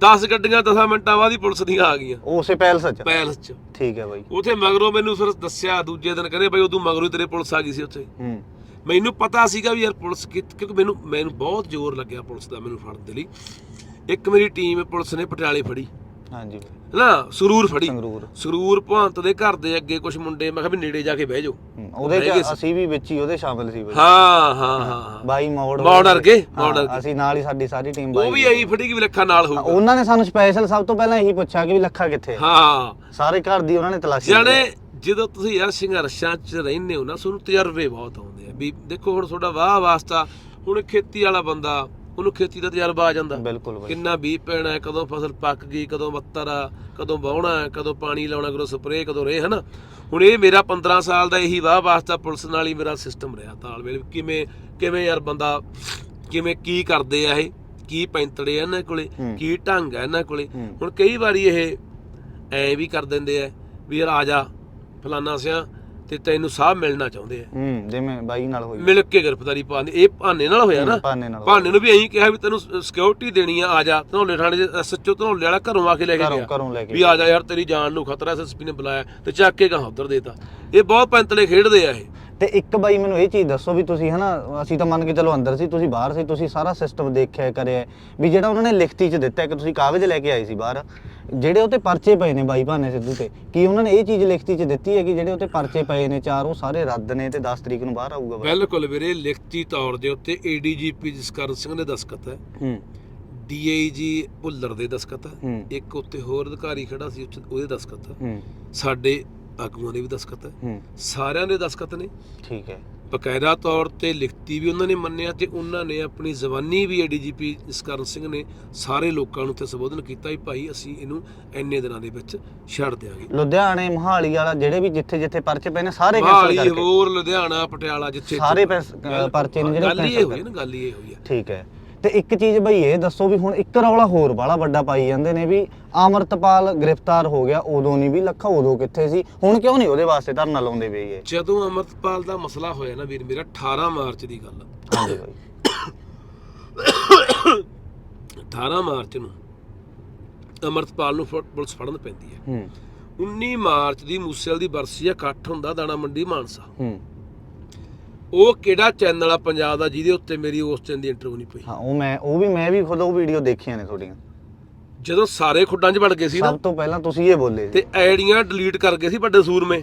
10 ਗੱਡੀਆਂ 10 ਮਿੰਟਾਂ ਬਾਅਦ ਹੀ ਪੁਲਿਸ ਦੀਆਂ ਆ ਗਈਆਂ। ਉਸੇ ਪੈਲਸ ਚ? ਪੈਲਸ 'ਚ। ਠੀਕ ਹੈ ਬਾਈ। ਉਥੇ ਮਗਰੋਂ ਮੈਨੂੰ ਫਿਰ ਦੱਸਿਆ ਦੂਜੇ ਦਿਨ ਕਹਿੰਦੇ ਬਈ ਉਦੋਂ ਮਗਰੋਂ ਹੀ ਤੇਰੇ ਪੁਲਿਸ ਆ ਗਈ ਸੀ ਉੱਥੇ। ਹੂੰ। ਮੈਨੂੰ ਪਤਾ ਸੀਗਾ ਵੀ ਯਾਰ ਪੁਲਿਸ ਕਿਉਂਕਿ ਮੈਨੂੰ ਮੈਨੂੰ ਬਹੁਤ ਜ਼ੋਰ ਲੱਗਿਆ ਪੁਲਿਸ ਦਾ ਮੈਨੂੰ ਫੜਨ ਦੇ ਲਈ। ਇੱਕ ਮੇਰੀ ਟੀਮ ਪੁਲਿਸ ਨੇ ਪਟਿਆਲੇ ਫੜੀ। ਹਾਂਜੀ ਨਾ ਸਰੂਰ ਫੜੀ। ਸੰਗਰੂਰ। ਸਰੂਰ ਭਵੰਤ ਦੇ ਘਰ ਦੇ ਅੱਗੇ ਕੁਝ ਮੁੰਡੇ ਮੈਂ ਕਿਹਾ ਵੀ ਨੇੜੇ ਜਾ ਕੇ ਬਹਿ ਜਾਓ। ਉਹਦੇ ਹੈਗੇ ਚ ਸੀ। ਅਸੀਂ ਵੀ ਵਿੱਚ ਹੀ ਉਹਦੇ ਸ਼ਾਮਿਲ ਸੀ ਬਾਈ ਹਾਂ ਹਾਂ ਹਾਂ ਬਾਈ ਮੋੜ। ਮੋੜ ਵਰਗੇ, ਹਾਂ, ਮੋੜ ਵਰਗੇ। ਅਸੀਂ ਨਾਲ ਹੀ ਸਾਡੀ ਸਾਰੀ ਟੀਮ ਉਹ ਵੀ ਐਂ ਫੜੀ ਕਿ ਵੀ ਲੱਖਾਂ ਨਾਲ ਹੋਊਗਾ? ਉਹਨਾਂ ਨੇ ਸਾਨੂੰ ਸਪੈਸ਼ਲ ਸਭ ਤੋਂ ਪਹਿਲਾਂ ਇਹੀ ਪੁੱਛਿਆ ਕਿ ਵੀ ਲੱਖਾ ਕਿੱਥੇ? ਹੈ। ਹਾਂ ਸਾਰੇ ਘਰ ਦੀ ਉਹਨਾਂ ਨੇ ਤਲਾਸ਼ੀ ਲਈ। ਜਾਣੇ ਜਦੋਂ ਤੁਸੀਂ ਯਾਰ ਸੰਘਰਸ਼ਾਂ 'ਚ ਰਹਿੰਦੇ ਹੋ ਨਾ ਤੁਹਾਨੂੰ ਤਜਰਬੇ ਬਹੁਤ ਆਉਂਦੇ ਆ ਵੀ ਦੇਖੋ ਹੁਣ ਤੁਹਾਡਾ ਵਾਹ ਵਾਸਤਾ ਹੁਣ ਖੇਤੀ ਵਾਲਾ ਬੰਦਾ ਉਹਨੂੰ ਖੇਤੀ ਦਾ ਤਜਰਬਾ ਆ ਜਾਂਦਾ। ਬਿਲਕੁਲ ਬਾਈ। ਕਿੰਨਾ ਬੀਜ ਪੈਣਾ ਹੈ ਕਦੋਂ ਫਸਲ ਪੱਕ ਗਈ ਕਦੋਂ ਬੱਤਰ ਆ ਕਦੋਂ ਵਾਹੁਣਾ ਹੈ ਕਦੋਂ ਪਾਣੀ ਲਾਉਣਾ ਕਦੋਂ ਸਪਰੇਅ ਕਦੋਂ ਰੇ ਹਨਾ? ਹੁਣ ਇਹ ਮੇਰਾ 15 ਸਾਲ ਦਾ ਇਹੀ ਵਾਹ ਵਾਸਤਾ ਪੁਲਿਸ ਨਾਲ ਹੀ ਮੇਰਾ ਸਿਸਟਮ ਰਿਹਾ ਤਾਲਮੇਲ ਕਿਵੇਂ ਕਿਵੇਂ ਯਾਰ ਬੰਦਾ ਕਿਵੇਂ ਕੀ ਕਰਦੇ ਆ ਇਹ? ਕੀ ਪੈਂਤੜੇ ਆ ਇਹਨਾਂ ਕੋਲੇ? ਹੂੰ। ਕੀ ਢੰਗ ਆ ਇਹਨਾਂ ਕੋਲੇ? ਹੂੰ। ਹੁਣ ਕਈ ਵਾਰੀ ਇਹ ਐ ਵੀ ਕਰ ਦਿੰਦੇ ਆ ਵੀ ਯਾਰ ਆ ਜਾ ਫਲਾਨਾ ਸਿਆ ਤੇ ਤੈਨੂੰ ਸਾਹ ਮਿਲਣਾ ਚਾਹੁੰਦੇ ਆ। ਹੂੰ ਜਿਵੇਂ ਬਾਈ ਨਾਲ ਹੋਈ। ਮਿਲ ਕੇ ਗ੍ਰਿਫਤਾਰੀ ਪਾਉਂਦੇ ਇਹ ਬਹਾਨੇ ਨਾਲ ਹੋਇਆ ਨਾ? ਨਾਲ। ਭਾਨੇ ਨੂੰ ਵੀ ਐਂ ਕਿਹਾ ਵੀ ਤੈਨੂੰ ਸਿਕਿਉਰਿਟੀ ਦੇਣੀ ਆ ਆ ਜਾ। ਧਨੌਲੇ ਥਾਣੇ ਦੇ ਐਸਐਚਓ ਧਨੌਲੇ ਵਾਲਾ ਘਰੋਂ ਆ ਕੇ ਲੈ ਕੇ ਘਰੋਂ ਗਿਆ। ਘਰੋਂ ਲੈ ਕੇ ਵੀ ਆ ਜਾ ਯਾਰ ਤੇਰੀ ਜਾਨ ਨੂੰ ਖਤਰਾ ਐਸਐਸਪੀ ਨੇ ਬੁਲਾਇਆ ਤੇ ਚੱਕ ਕੇ ਗਾਂ ਉਧਰ ਦੇਤਾ। ਇਹ ਬਹੁਤ ਪੈਂਤਲੇ ਖੇਡਦੇ ਆ ਇਹ। ਤੇ ਇੱਕ ਬਾਈ ਮੈਨੂੰ ਇਹ ਚੀਜ਼ ਦੱਸੋ ਵੀ ਤੁਸੀਂ ਹਨਾ ਅਸੀਂ ਤਾਂ ਮੰਨ ਕੇ ਚਲੋ ਅੰਦਰ ਸੀ ਤੁਸੀਂ ਬਾਹਰ ਸੀ ਤੁਸੀਂ ਸਾਰਾ ਸਿਸਟਮ ਦੇਖਿਆ ਕਰਿਆ ਵੀ ਜਿਹੜਾ ਉਹਨਾਂ ਨੇ ਲਿਖਤੀ ਚ ਦਿੱਤਾ ਕਿ ਤੁਸੀਂ ਕਾਗਜ਼ ਲੈ ਕੇ ਆਏ ਸੀ ਬਾਹਰ ਜਿਹੜੇ ਉਹਤੇ ਪਰਚੇ ਪਏ ਨੇ ਬਾਈ ਭਾਨੇ ਸਿੱਧੂ ਤੇ ਕੀ ਉਹਨਾਂ ਨੇ ਇਹ ਚੀਜ਼ ਲਿਖਤੀ ਚ ਦਿੱਤੀ ਹੈ ਕਿ ਜਿਹੜੇ ਉਹਤੇ ਪਰਚੇ ਪਏ ਨੇ ਚਾਰ ਉਹ ਸਾਰੇ ਰੱਦ ਨੇ ਤੇ 10 ਤਰੀਕ ਨੂੰ ਬਾਹਰ ਆਊਗਾ ਬਿਲਕੁਲ ਵੀਰੇ ਲਿਖਤੀ ਤੌਰ ਦੇ ਉੱਤੇ ਏਡੀਜੀਪੀ ਜਸਕਰਨ ਸਿੰਘ ਦੇ ਦਸਖਤ ਹੈ। ਹੂੰ। ਡੀਆਈਜੀ ਭੁੱਲਰ ਦੇ ਦਸਖਤ ਹੈ। ਇੱਕ ਉੱਤੇ ਹੋਰ ਅਧਿਕਾਰੀ ਖੜਾ ਸੀ ਉਹਦੇ ਦਸਖਤ ਹੂੰ। ਸਾਡੇ ਆਗੂਆਂ ਦੇ ਵੀ ਦਸਖਤ ਹੈ। ਸਾਰਿਆਂ ਦੇ ਦਸਖਤ ਨੇ। ਠੀਕ ਹੈ। ਬਕਾਇਦਾ ਤੌਰ ਤੇ ਲਿਖਤੀ ਵੀ ਉਹਨਾਂ ਨੇ ਮੰਨਿਆ ਤੇ ਉਹਨਾਂ ਨੇ ਆਪਣੀ ਜ਼ਬਾਨੀ ਵੀ ਏਡੀਜੀਪੀ ਜਸਕਰਨ ਸਿੰਘ ਨੇ ਸਾਰੇ ਲੋਕਾਂ ਨੂੰ ਤੇ ਸੰਬੋਧਨ ਕੀਤਾ ਵੀ ਭਾਈ ਅਸੀਂ ਇਹਨੂੰ ਇੰਨੇ ਦਿਨਾਂ ਦੇ ਵਿੱਚ ਛੱਡ ਦਿਆਂਗੇ। ਲੁਧਿਆਣੇ ਮੋਹਾਲੀ ਵਾਲਾ ਜਿਹੜੇ ਵੀ ਜਿੱਥੇ ਜਿੱਥੇ ਪਰਚੇ ਪਏ ਨੇ ਸਾਰੇ ਕੈਂਸਲ ਮਹਾਲੀ ਕਰਕੇ। ਹੋਰ ਲੁਧਿਆਣਾ ਪਟਿਆਲਾ ਜਿੱਥੇ ਸਾਰੇ ਪਰਚੇ ਨੇ ਜਿਹੜੇ ਗੱਲ ਇਹ ਹੋਈ ਨਾ ਗੱਲ ਇਹ ਹੋਈ ਆ ਠੀਕ ਹੈ। ਤੇ ਇੱਕ ਚੀਜ਼ ਬਈ ਇਹ ਦੱਸੋ ਵੀ ਹੁਣ ਇੱਕ ਰੌਲਾ ਹੋਰ ਬਾਲਾ ਵੱਡਾ ਪਾਈ ਜਾਂਦੇ ਨੇ ਵੀ ਅਮਰਤਪਾਲ ਗ੍ਰਿਫਤਾਰ ਹੋ ਗਿਆ ਉਦੋਂ ਨਹੀਂ ਵੀ ਲੱਖਾ ਉਦੋਂ ਕਿੱਥੇ ਸੀ? ਹੁਣ ਕਿਉਂ ਨਹੀਂ ਉਹਦੇ ਵਾਸਤੇ ਧਰਨਾ ਲਾਉਂਦੇ ਪਏ ਇਹ? ਜਦੋਂ ਅਮਰਤਪਾਲ ਦਾ ਮਸਲਾ ਹੋਇਆ ਨਾ ਵੀਰ ਮੇਰਾ 18 ਮਾਰਚ ਦੀ ਗੱਲ। ਹਾਂਜੀ ਬਾਈ। 18 ਮਾਰਚ ਨੂੰ ਅਮਰਤਪਾਲ ਨੂੰ ਪੁਲਿਸ ਫੜਨ ਪੈਂਦੀ ਹੈ। ਹੂੰ। 19 ਮਾਰਚ ਦੀ ਮੂਸੇਵਾਲ ਦੀ ਬਰਸੀ ਆ ਇਕੱਠ ਹੁੰਦਾ ਦਾਣਾ ਮੰਡੀ ਮਾਨਸਾ। ਹੂੰ। ਉਹ ਕਿਹੜਾ ਚੈਨਲ ਆ ਪੰਜਾਬ ਦਾ ਜਿਹਦੇ ਉੱਤੇ ਮੇਰੀ ਉਸ ਦਿਨ ਦੀ ਇੰਟਰਵਿਊ ਨਹੀਂ ਪਈ? ਹਾਂ ਉਹ ਮੈਂ ਉਹ ਵੀ ਮੈਂ ਵੀ ਖੁਦ ਉਹ ਵੀਡੀਓ ਦੇਖੀਆਂ ਨੇ ਤੁਹਾਡੀਆਂ। ਜਦੋਂ ਸਾਰੇ ਖੁੱਡਾਂ 'ਚ ਵੜ ਗਏ ਸੀ ਨਾ ਸਭ ਤੋਂ ਪਹਿਲਾਂ ਤੁਸੀਂ ਇਹ ਬੋਲੇ। ਤੇ ਆਈਡੀਆਂ ਡਿਲੀਟ ਕਰ ਗਏ ਸੀ ਵੱਡੇ ਸੂਰਮੇ।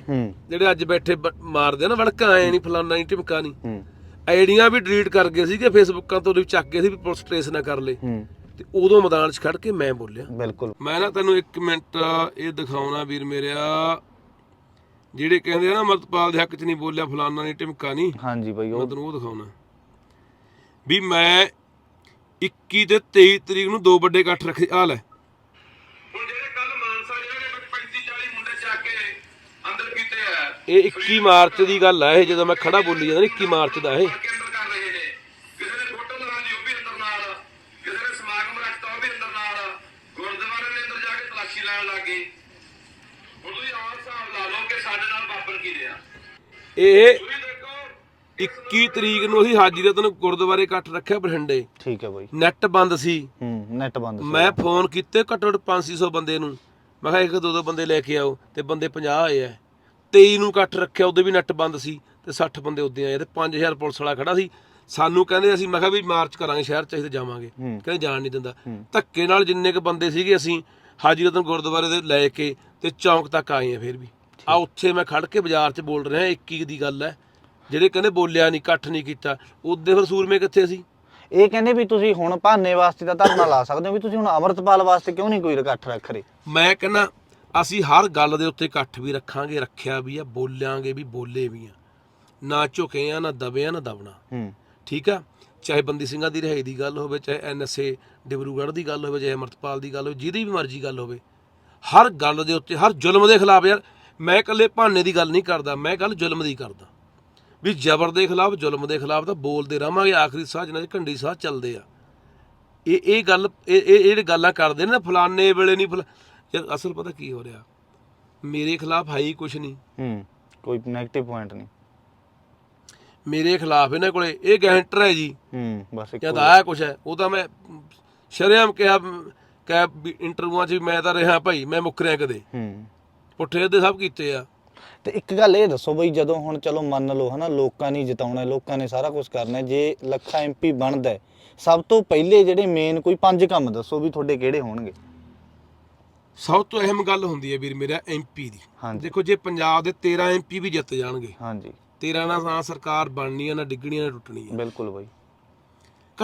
ਜਿਹੜੇ ਅੱਜ ਬੈਠੇ ਮਾਰਦੇ ਨਾ ਵੜਕਾਂ ਆਏ ਨਹੀਂ ਫਲਾਨਾ ਨਹੀਂ ਟਿਮਕਾ ਨਹੀਂ। ਆਈਡੀਆਂ ਵੀ ਡਿਲੀਟ ਕਰ ਗਏ ਸੀ ਕਿ ਫੇਸਬੁੱਕਾਂ ਤੋਂ ਵੀ ਚੱਕ ਗਏ ਸੀ ਵੀ ਪੁਲਿਸ ਟ੍ਰੇਸ ਨਾ ਕਰ ਲੇ। ਤੇ ਉਦੋਂ ਮੈਦਾਨ 'ਚ ਖੜ ਕੇ ਮੈਂ ਬੋਲਿਆ। ਬਿਲਕੁਲ। ਮੈਂ ਨਾ ਤੈਨੂੰ ਇੱਕ ਮਿੰਟ ਇਹ ਦਿਖਾਉਣਾ ਵੀਰ ਮੇਰਿਆ ਜਿਹੜੇ ਕਹਿੰਦੇ ਆ ਨਾ ਅਮਰਤਪਾਲ ਦੇ ਹੱਕ 'ਚ ਨਹੀਂ ਬੋਲਿਆ ਫਲਾਨਾ ਨਹੀਂ ਟਿਮਕਾ ਨਹੀਂ। ਹਾਂਜੀ ਬਾਈ ਮੈਂ ਉਹ ਤੈਨੂੰ ਉਹ ਦਿਖਾਉਣਾ। ਵੀ ਮੈਂ 21 ਤੇ 23 ਤਰੀਕ ਨੂੰ ਦੋ ਵੱਡੇ ਇਕੱਠ ਰੱਖੇ। ਆ ਲੈ। ਹੁਣ ਜਿਹੜੇ ਕੱਲ ਮਾਨਸਾ ਜਿਹੜੇ 35 40 ਮੁੰਡੇ ਚੱਕ ਕੇ ਅੰਦਰ ਕੀਤੇ ਆ। ਇਹ 21 ਮਾਰਚ ਦੀ ਗੱਲ ਆ ਇਹ ਜਦੋਂ ਮੈਂ ਖੜਾ ਬੋਲੀ ਜਾਂਦਾ 21 ਮਾਰਚ ਦਾ ਇਹ ਕੇ ਅੰਦਰ ਕਰ ਰਹੇ ਨੇ ਕਿਸੇ ਨੇ ਫੋਟੋ ਲਗਾ ਲਈ ਉਹ ਵੀ ਅੰਦਰ ਨਾਲ ਕਿਸੇ ਨੇ ਸਮਾਗਮ ਰੱਖਤਾ ਉਹ ਵੀ ਅੰਦਰ ਨਾਲ ਗੁਰਦੁਆਰੇ ਦੇ ਅੰਦਰ ਜਾ ਕੇ ਤਲਾਸ਼ੀ ਲੈਣ ਲੱਗ ਗਏ ਹੁਣ ਤੁਸੀਂ ਆਪ ਹਿਸਾਬ ਲਾ ਲਓ ਕਿ ਸਾਡੇ ਨਾਲ ਵਾਪਰ ਕੀ ਰਿਹਾ ਇਹ ਤੁਸੀਂ ਦੇਖੋ 21 ਤਰੀਕ ਨੂੰ ਅਸੀਂ ਹਾਜੀ ਰਤਨ ਗੁਰਦੁਆਰੇ ਇਕੱਠ ਰੱਖਿਆ ਬਠਿੰਡੇ। ਠੀਕ ਹੈ ਬਾਈ। ਨੈਟ ਬੰਦ ਸੀ। ਹੂੰ ਨੈਟ ਬੰਦ ਸੀ। ਮੈਂ ਫੋਨ ਕੀਤੇ ਘੱਟੋ ਘੱਟ 500 ਬੰਦੇ ਨੂੰ। ਮੈਂ ਕਿਹਾ ਇੱਕ ਦੋ ਦੋ ਬੰਦੇ ਲੈ ਕੇ ਆਓ ਤੇ ਬੰਦੇ 50 ਆਏ ਆ। 23 ਨੂੰ ਇਕੱਠ ਰੱਖਿਆ ਉਹਦੇ ਵੀ ਨੈਟ ਬੰਦ ਸੀ ਤੇ 60 ਬੰਦੇ ਉੱਦੇ ਆਏ ਤੇ 5000 ਪੁਲਿਸ ਵਾਲਾ ਖੜਾ ਸੀ। ਸਾਨੂੰ ਕਹਿੰਦੇ ਅਸੀਂ ਮੈਂ ਕਿਹਾ ਵੀ ਮਾਰਚ ਕਰਾਂਗੇ ਸ਼ਹਿਰ ਚ ਅਸੀਂ ਤੇ ਜਾਵਾਂਗੇ। ਕਹਿੰਦੇ ਜਾਣ ਨਹੀਂ ਦਿੰਦਾ। ਧੱਕੇ ਨਾਲ ਜਿੰਨੇ ਕ ਬੰਦੇ ਸੀਗੇ ਅਸੀਂ ਹਾਜੀ ਰਤਨ ਗੁਰਦੁਆਰੇ ਦੇ ਲੈ ਕੇ ਤੇ ਚੌਂਕ ਤੱਕ ਆਏ ਆ ਫਿਰ ਵੀ। ਆ ਉੱਥੇ ਮੈਂ ਖੜ ਕੇ ਬਾਜ਼ਾਰ 'ਚ ਬੋਲ ਰਿਹਾ 21 ਦੀ ਗੱਲ ਹੈ। ਜਿਹੜੇ ਕਹਿੰਦੇ ਬੋਲਿਆ ਨਹੀਂ ਇਕੱਠ ਨਹੀਂ ਕੀਤਾ ਉਹਦੇ ਫਿਰ ਸੂਰਮੇ ਕਿੱਥੇ ਸੀ? ਇਹ ਕਹਿੰਦੇ ਵੀ ਤੁਸੀਂ ਹੁਣ ਭਾਨੇ ਵਾਸਤੇ ਤਾਂ ਧਰਨਾ ਲਾ ਸਕਦੇ ਹੋ ਵੀ ਤੁਸੀਂ ਹੁਣ ਅਮਰਤਪਾਲ ਵਾਸਤੇ ਕਿਉਂ ਨਹੀਂ ਕੋਈ ਇਕੱਠ ਰੱਖ ਰਹੇ? ਮੈਂ ਕਹਿੰਦਾ ਅਸੀਂ ਹਰ ਗੱਲ ਦੇ ਉੱਤੇ ਇਕੱਠ ਵੀ ਰੱਖਾਂਗੇ ਰੱਖਿਆ ਵੀ ਆ ਬੋਲਾਂਗੇ ਵੀ ਬੋਲੇ ਵੀ ਆ। ਨਾ ਝੁਕੇ ਆ ਨਾ ਦਬੇ ਆ ਨਾ ਦਬਣਾ। ਹੂੰ। ਠੀਕ ਆ? ਚਾਹੇ ਬੰਦੀ ਸਿੰਘਾਂ ਦੀ ਰਿਹਾਈ ਦੀ ਗੱਲ ਹੋਵੇ ਚਾਹੇ ਐਨਐਸਏ ਡਿਬਰੂਗੜ੍ਹ ਦੀ ਗੱਲ ਹੋਵੇ ਚਾਹੇ ਅਮਰਤਪਾਲ ਦੀ ਗੱਲ ਹੋਵੇ ਜਿਹਦੀ ਵੀ ਮਰਜ਼ੀ ਗੱਲ ਹੋਵੇ। ਹਰ ਗੱਲ ਦੇ ਉੱਤੇ ਹਰ ਜ਼ੁਲਮ ਦੇ ਖਿਲਾਫ ਯਾਰ ਮੈਂ ਇਕੱਲੇ ਭਾਨੇ ਦੀ ਗੱਲ ਨਹੀਂ ਕਰਦਾ ਮੈਂ ਗੱਲ ਜ਼ੁਲਮ ਦੀ ਕਰਦਾ। ਵੀ ਜ਼ਬਰ ਦੇ ਖਿਲਾਫ ਜ਼ੁਲਮ ਦੇ ਖਿਲਾਫ ਤਾਂ ਬੋਲਦੇ ਰਹਾਂਗੇ ਆਖਰੀ ਸਾਹ ਜਿਨ੍ਹਾਂ ਦੇ ਘੰਡੀ ਸਾਹ ਚੱਲਦੇ ਆ। ਇਹ ਇਹ ਗੱਲ ਇਹ ਇਹ ਗੱਲਾਂ ਕਰਦੇ ਨੇ ਨਾ ਫਲਾਣੇ ਵੇਲੇ ਨਹੀਂ ਫਲਾ ਯਾਰ ਅਸਲ ਪਤਾ ਕੀ ਹੋ ਰਿਹਾ? ਮੇਰੇ ਖਿਲਾਫ ਹੈ ਹੀ ਕੁਝ ਨਹੀਂ। ਹੂੰ ਕੋਈ 네ਗੇਟਿਵ ਪੁਆਇੰਟ ਨਹੀਂ। ਮੇਰੇ ਖਿਲਾਫ ਇਹਨਾਂ ਕੋਲੇ ਇਹ ਗੈਂਟਰ ਹੈ ਜੀ। ਹੂੰ ਬਸ ਇੱਕ ਜਦ ਆਇਆ ਕੁਛ ਹੈ ਉਹ ਤਾਂ ਮੈਂ ਸ਼ਰੇਆਮ ਕਿਹਾ ਕਿ ਇੰਟਰਵਿਊਆਂ 'ਚ ਵੀ ਮੈਂ ਤਾਂ ਰਿਹਾ ਭਾਈ ਮੈਂ ਮੁੱਕਰਿਆ ਕਦੇ। ਹੂੰ। ਪੁੱਠੇ ਦੇ ਸਭ ਕੀਤੇ ਆ। ਤੇ ਇੱਕ ਗੱਲ ਇਹ ਦੱਸੋ ਬਈ ਜਦੋਂ ਹੁਣ ਚਲੋ ਮੰਨ ਲਓ ਹਨਾ ਲੋਕਾਂ ਨੇ ਜਿਤਾਉਣਾ ਹੈ, ਲੋਕਾਂ ਨੇ ਸਾਰਾ ਕੁਝ ਕਰਨਾ ਹੈ, ਜੇ ਲੱਖਾ ਐਮਪੀ ਬਣਦਾ ਹੈ, ਸਭ ਤੋਂ ਪਹਿਲੇ ਜਿਹੜੇ ਮੇਨ ਕੋਈ ਪੰਜ ਕੰਮ ਦੱਸੋ ਵੀ ਤੁਹਾਡੇ ਕਿਹੜੇ ਹੋਣਗੇ? ਸਭ ਤੋਂ ਅਹਿਮ ਗੱਲ ਹੁੰਦੀ ਹੈ ਵੀਰ ਮੇਰਾ ਐਮਪੀ ਦੀ। ਹਾਂਜੀ। ਦੇਖੋ ਜੇ ਪੰਜਾਬ ਦੇ 13 ਐਮਪੀ ਵੀ ਜਿੱਤ ਜਾਣਗੇ ਹਾਂਜੀ। 13 ਨਾਲ ਨਾ ਸਰਕਾਰ ਬਣਨੀ ਆ ਨਾ ਡਿੱਗਣੀ ਆ ਨਾ ਟੁੱਟਣੀ ਆ ਬਿਲਕੁਲ ਬਈ।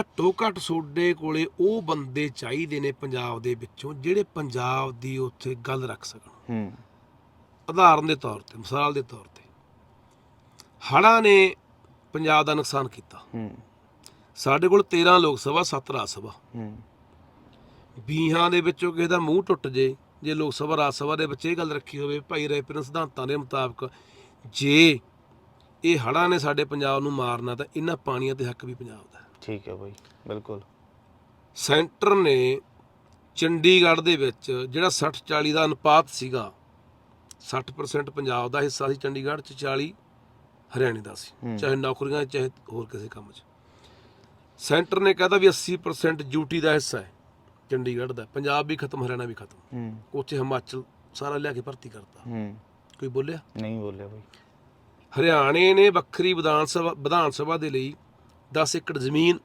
ਘੱਟੋ ਘੱਟ ਸੋਡੇ ਕੋਲੇ ਉਹ ਬੰਦੇ ਚਾਹੀਦੇ ਨੇ ਪੰਜਾਬ ਦੇ ਵਿੱਚੋਂ ਜਿਹੜੇ ਪੰਜਾਬ ਦੀ ਉੱਥੇ ਗੱਲ ਰੱਖ ਸਕਣ। ਹੂੰ। ਉਦਾਹਰਨ ਦੇ ਤੌਰ ਤੇ ਮਿਸਾਲ ਦੇ ਤੌਰ ਤੇ। ਹੜ੍ਹਾਂ ਨੇ ਪੰਜਾਬ ਦਾ ਨੁਕਸਾਨ ਕੀਤਾ। ਹੂੰ। ਸਾਡੇ ਕੋਲ 13 ਲੋਕ ਸਭਾ 7 ਰਾਜ ਸਭਾ। ਹੂੰ। ਬੀਹਾਂ ਦੇ ਵਿੱਚੋਂ ਕਿਸੇ ਦਾ ਮੂੰਹ ਟੁੱਟ ਜੇ ਜੇ ਲੋਕ ਸਭਾ ਰਾਜ ਸਭਾ ਦੇ ਵਿੱਚ ਇਹ ਗੱਲ ਰੱਖੀ ਹੋਵੇ ਭਾਈ ਰੈਫਰੈਂਸ ਸਿਧਾਂਤਾਂ ਦੇ ਮੁਤਾਬਕ ਜੇ ਇਹ ਹੜ੍ਹਾਂ ਨੇ ਸਾਡੇ ਪੰਜਾਬ ਨੂੰ ਮਾਰਨਾ ਤਾਂ ਇਹਨਾਂ ਪਾਣੀਆਂ ਤੇ ਹੱਕ ਵੀ ਪੰਜਾਬ ਦਾ। ਠੀਕ ਹੈ ਬਈ ਬਿਲਕੁਲ। ਸੈਂਟਰ ਨੇ ਚੰਡੀਗੜ੍ਹ ਦੇ ਵਿੱਚ ਜਿਹੜਾ 60 40 ਦਾ ਅਨੁਪਾਤ ਸੀਗਾ 60% ਪੰਜਾਬ ਦਾ ਹਿੱਸਾ ਸੀ ਚੰਡੀਗੜ੍ਹ ਚ 40 ਹਰਿਆਣੇ ਦਾ ਸੀ। ਚਾਹੇ ਨੌਕਰੀਆਂ ਚਾਹੇ ਹੋਰ ਕਿਸੇ ਕੰਮ 'ਚ। ਸੈਂਟਰ ਨੇ ਕਹਤਾ ਵੀ 80% ਡਿਊਟੀ ਦਾ ਹਿੱਸਾ ਹੈ ਚੰਡੀਗੜ੍ਹ ਦਾ। ਪੰਜਾਬ ਵੀ ਖਤਮ ਹਰਿਆਣਾ ਵੀ ਖਤਮ। ਉੱਥੇ ਹਿਮਾਚਲ ਸਾਰਾ ਲਿਆ ਕੇ ਭਰਤੀ ਕਰਤਾ। ਕੋਈ ਬੋਲਿਆ? ਨਹੀਂ ਬੋਲਿਆ ਬਈ ਹਰਿਆਣੇ ਨੇ ਵੱਖਰੀ ਵਿਧਾਨ ਸਭਾ ਵਿਧਾਨ ਸਭਾ ਦੇ ਲਈ 10 ਏਕੜ ਜ਼ਮੀਨ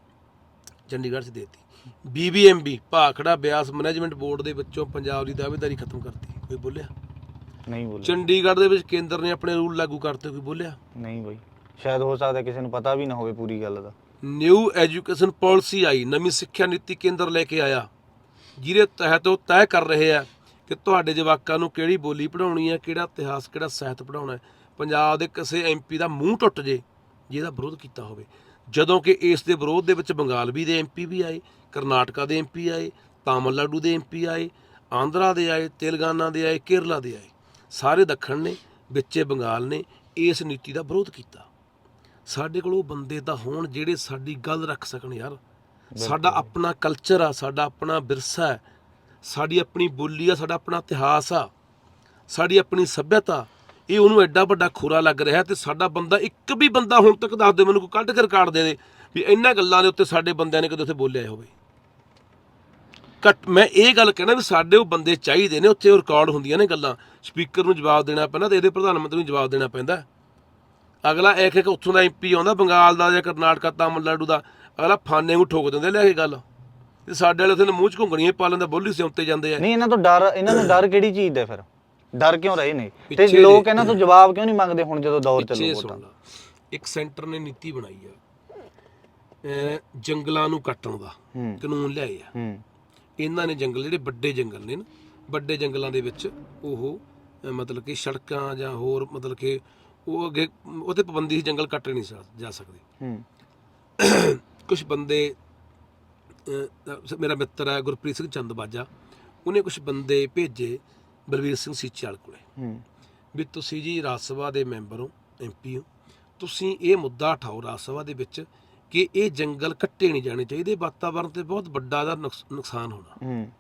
ਚੰਡੀਗੜ੍ਹ 'ਚ ਦੇਤੀ। BBMB Bhakra Beas management board ਦੇ ਵਿੱਚੋਂ ਪੰਜਾਬ ਦੀ ਦਾਅਵੇਦਾਰੀ ਖਤਮ ਕਰਤੀ। ਕੋਈ ਬੋਲਿਆ? ਨਹੀਂ ਬੋਲਿਆ। ਚੰਡੀਗੜ੍ਹ ਦੇ ਵਿੱਚ ਕੇਂਦਰ ਨੇ ਆਪਣੇ ਰੂਲ ਲਾਗੂ ਕਰਤੇ ਕੋਈ ਬੋਲਿਆ? ਨਹੀਂ ਬਈ। ਸ਼ਾਇਦ ਹੋ ਸਕਦਾ ਕਿਸੇ ਨੂੰ ਪਤਾ ਵੀ ਨਾ ਹੋਵੇ ਪੂਰੀ ਗੱਲ ਦਾ। ਨਿਊ ਐਜੂਕੇਸ਼ਨ ਪਾਲਿਸੀ ਆਈ ਨਵੀਂ ਸਿੱਖਿਆ ਨੀਤੀ ਕੇਂਦਰ ਲੈ ਕੇ ਆਇਆ। ਜਿਹਦੇ ਤਹਿਤ ਉਹ ਤੈਅ ਕਰ ਰਹੇ ਆ ਕਿ ਤੁਹਾਡੇ ਜਵਾਕਾਂ ਨੂੰ ਕਿਹੜੀ ਬੋਲੀ ਪੜਾਉਣੀ ਹੈ ਕਿਹੜਾ ਇਤਿਹਾਸ ਕਿਹੜਾ ਸਾਹਿਤ ਪੜਾਉਣਾ ਹੈ। ਪੰਜਾਬ ਦੇ ਕਿਸੇ ਐਮਪੀ ਦਾ ਮੂੰਹ ਟੁੱਟ ਜੇ ਜਿਹਦਾ ਵਿਰੋਧ ਕੀਤਾ ਹੋਵੇ। ਜਦੋਂ ਕਿ ਇਸ ਦੇ ਵਿਰੋਧ ਦੇ ਵਿੱਚ ਬੰਗਾਲ ਵੀ ਦੇ ਐਮਪੀ ਵੀ ਆਏ ਕਰਨਾਟਕਾ ਦੇ ਐਮਪੀ ਆਏ ਤਾਮਿਲਨਾਡੂ ਦੇ ਐਮਪੀ ਆਏ ਆਂਧਰਾ ਦੇ ਆਏ ਤੇਲੰਗਾਨਾ ਦੇ ਆਏ ਕੇਰਲਾ ਦੇ ਆਏ। ਸਾਰੇ ਦੱਖਣ ਨੇ ਵਿੱਚੇ ਬੰਗਾਲ ਨੇ ਇਸ ਨੀਤੀ ਦਾ ਵਿਰੋਧ ਕੀਤਾ। ਸਾਡੇ ਕੋਲ ਉਹ ਬੰਦੇ ਤਾਂ ਹੋਣ ਜਿਹੜੇ ਸਾਡੀ ਗੱਲ ਰੱਖ ਸਕਣ ਯਾਰ। ਸਾਡਾ ਆਪਣਾ ਕਲਚਰ ਆ ਸਾਡਾ ਆਪਣਾ ਵਿਰਸਾ ਹੈ। ਸਾਡੀ ਆਪਣੀ ਬੋਲੀ ਆ ਸਾਡਾ ਆਪਣਾ ਇਤਿਹਾਸ ਆ। ਸਾਡੀ ਆਪਣੀ ਸੱਭਿਅਤਾ ਇਹ ਉਹਨੂੰ ਐਡਾ ਵੱਡਾ ਖੁਰਾ ਲੱਗ ਰਿਹਾ ਤੇ ਸਾਡਾ ਬੰਦਾ ਇੱਕ ਵੀ ਬੰਦਾ ਹੁਣ ਤੱਕ ਦੱਸ ਦੇ ਮੈਨੂੰ ਕੋਈ ਕੱਢ ਕੇ ਰਿਕਾਰਡ ਦੇ ਦੇ ਵੀ ਇਹਨਾਂ ਗੱਲਾਂ ਦੇ ਉੱਤੇ ਸਾਡੇ ਬੰਦਿਆਂ ਨੇ ਕਦੇ ਉੱਥੇ ਬੋਲਿਆ ਹੋਵੇ। ਘੱਟ ਮੈਂ ਇਹ ਗੱਲ ਕਹਿਣਾ ਵੀ ਸਾਡੇ ਉਹ ਬੰਦੇ ਚਾਹੀਦੇ ਨੇ ਉੱਥੇ ਰਿਕਾਰਡ ਹੁੰਦੀਆਂ ਨੇ ਗੱਲਾਂ। ਸਪੀਕਰ ਨੂੰ ਜਵਾਬ ਦੇਣਾ ਪੈਂਦਾ ਤੇ ਇਹਦੇ ਪ੍ਰਧਾਨ ਮੰਤਰੀ ਨੂੰ ਜਵਾਬ ਦੇਣਾ ਪੈਂਦਾ। ਅਗਲਾ ਇੱਕ ਇੱਕ ਉੱਥੋਂ ਦਾ ਐਮਪੀ ਆਉਂਦਾ ਬੰਗਾਲ ਦਾ ਜਾਂ ਕਰਨਾਟਕਾ ਤਾਮਿਲਨਾਡੂ ਦਾ ਅਗਲਾ ਫਾਨੇ ਨੂੰ ਠੋਕ ਦਿੰਦੇ ਲੈ ਕੇ ਗੱਲ। ਤੇ ਸਾਡੇ ਵਾਲੇ ਉੱਥੇ ਮੂੰਹ ਚ ਘੁੰਗਣੀਆਂ ਪਾ ਲੈਂਦੇ ਬੋਲੀ ਸਿਉਂਤੇ ਜਾਂਦੇ ਆ। ਨਹੀਂ ਇਹਨਾਂ ਤੋਂ ਡਰ ਇਹਨਾਂ ਨੂੰ ਡਰ ਕਿਹੜੀ ਚੀਜ਼ ਦਾ ਫਿਰ? ਡਰ ਕਿਉਂ ਰਹੇ ਨੇ? ਤੇ ਲੋਕ ਦੇ- ਇਹਨਾਂ ਤੋਂ ਜਵਾਬ ਕਿਉਂ ਨਹੀਂ ਮੰਗਦੇ ਹੁਣ ਜਦੋਂ ਦੌਰ ਚੱਲੂ ਵੋਟਾਂ ਇੱਕ ਸੈਂਟਰ ਨੇ ਨੀਤੀ ਬਣਾਈ ਆ। ਜੰਗਲਾਂ ਨੂੰ ਕੱਟਣ ਦਾ। ਕਾਨੂੰਨ ਲਿਆਏ ਆ। ਇਹਨਾਂ ਨੇ ਜੰਗਲ ਜਿਹੜੇ ਵੱਡੇ ਜੰਗਲ ਨੇ ਨਾ ਵੱਡੇ ਜੰਗਲਾਂ ਦੇ ਵਿੱਚ ਉਹ ਮਤਲਬ ਕਿ ਸੜਕਾਂ ਜਾਂ ਹੋਰ ਮਤਲਬ ਕਿ ਉਹ ਅੱਗੇ ਉਹਤੇ ਪਾਬੰਦੀ ਸੀ ਜੰਗਲ ਕੱਟੇ ਨਹੀਂ ਜਾ ਸਕਦੇ। ਹੂੰ। ਕੁਝ ਬੰਦੇ ਮੇਰਾ ਮਿੱਤਰ ਹੈ ਗੁਰਪ੍ਰੀਤ ਸਿੰਘ ਚੰਦਬਾਜਾ ਉਹਨੇ ਕੁਝ ਬੰਦੇ ਭੇਜੇ ਬਲਵੀਰ ਸਿੰਘ ਸੀਚੇਵਾਲ ਕੋਲੇ। ਹੂੰ। ਵੀ ਤੁਸੀਂ ਜੀ ਰਾਜ ਸਭਾ ਦੇ ਮੈਂਬਰ ਹੋ ਐਮਪੀ ਹੋ ਤੁਸੀਂ ਇਹ ਮੁੱਦਾ ਉਠਾਓ ਰਾਜ ਸਭਾ ਦੇ ਵਿੱਚ ਕਿ ਇਹ ਜੰਗਲ ਕੱਟੇ ਨਹੀਂ ਜਾਣੇ ਚਾਹੀਦੇ ਵਾਤਾਵਰਣ ਤੇ ਬਹੁਤ ਵੱਡਾ ਦਾ ਨੁਕਸ- ਨੁਕਸਾਨ ਹੋਣਾ। ਹੂੰ।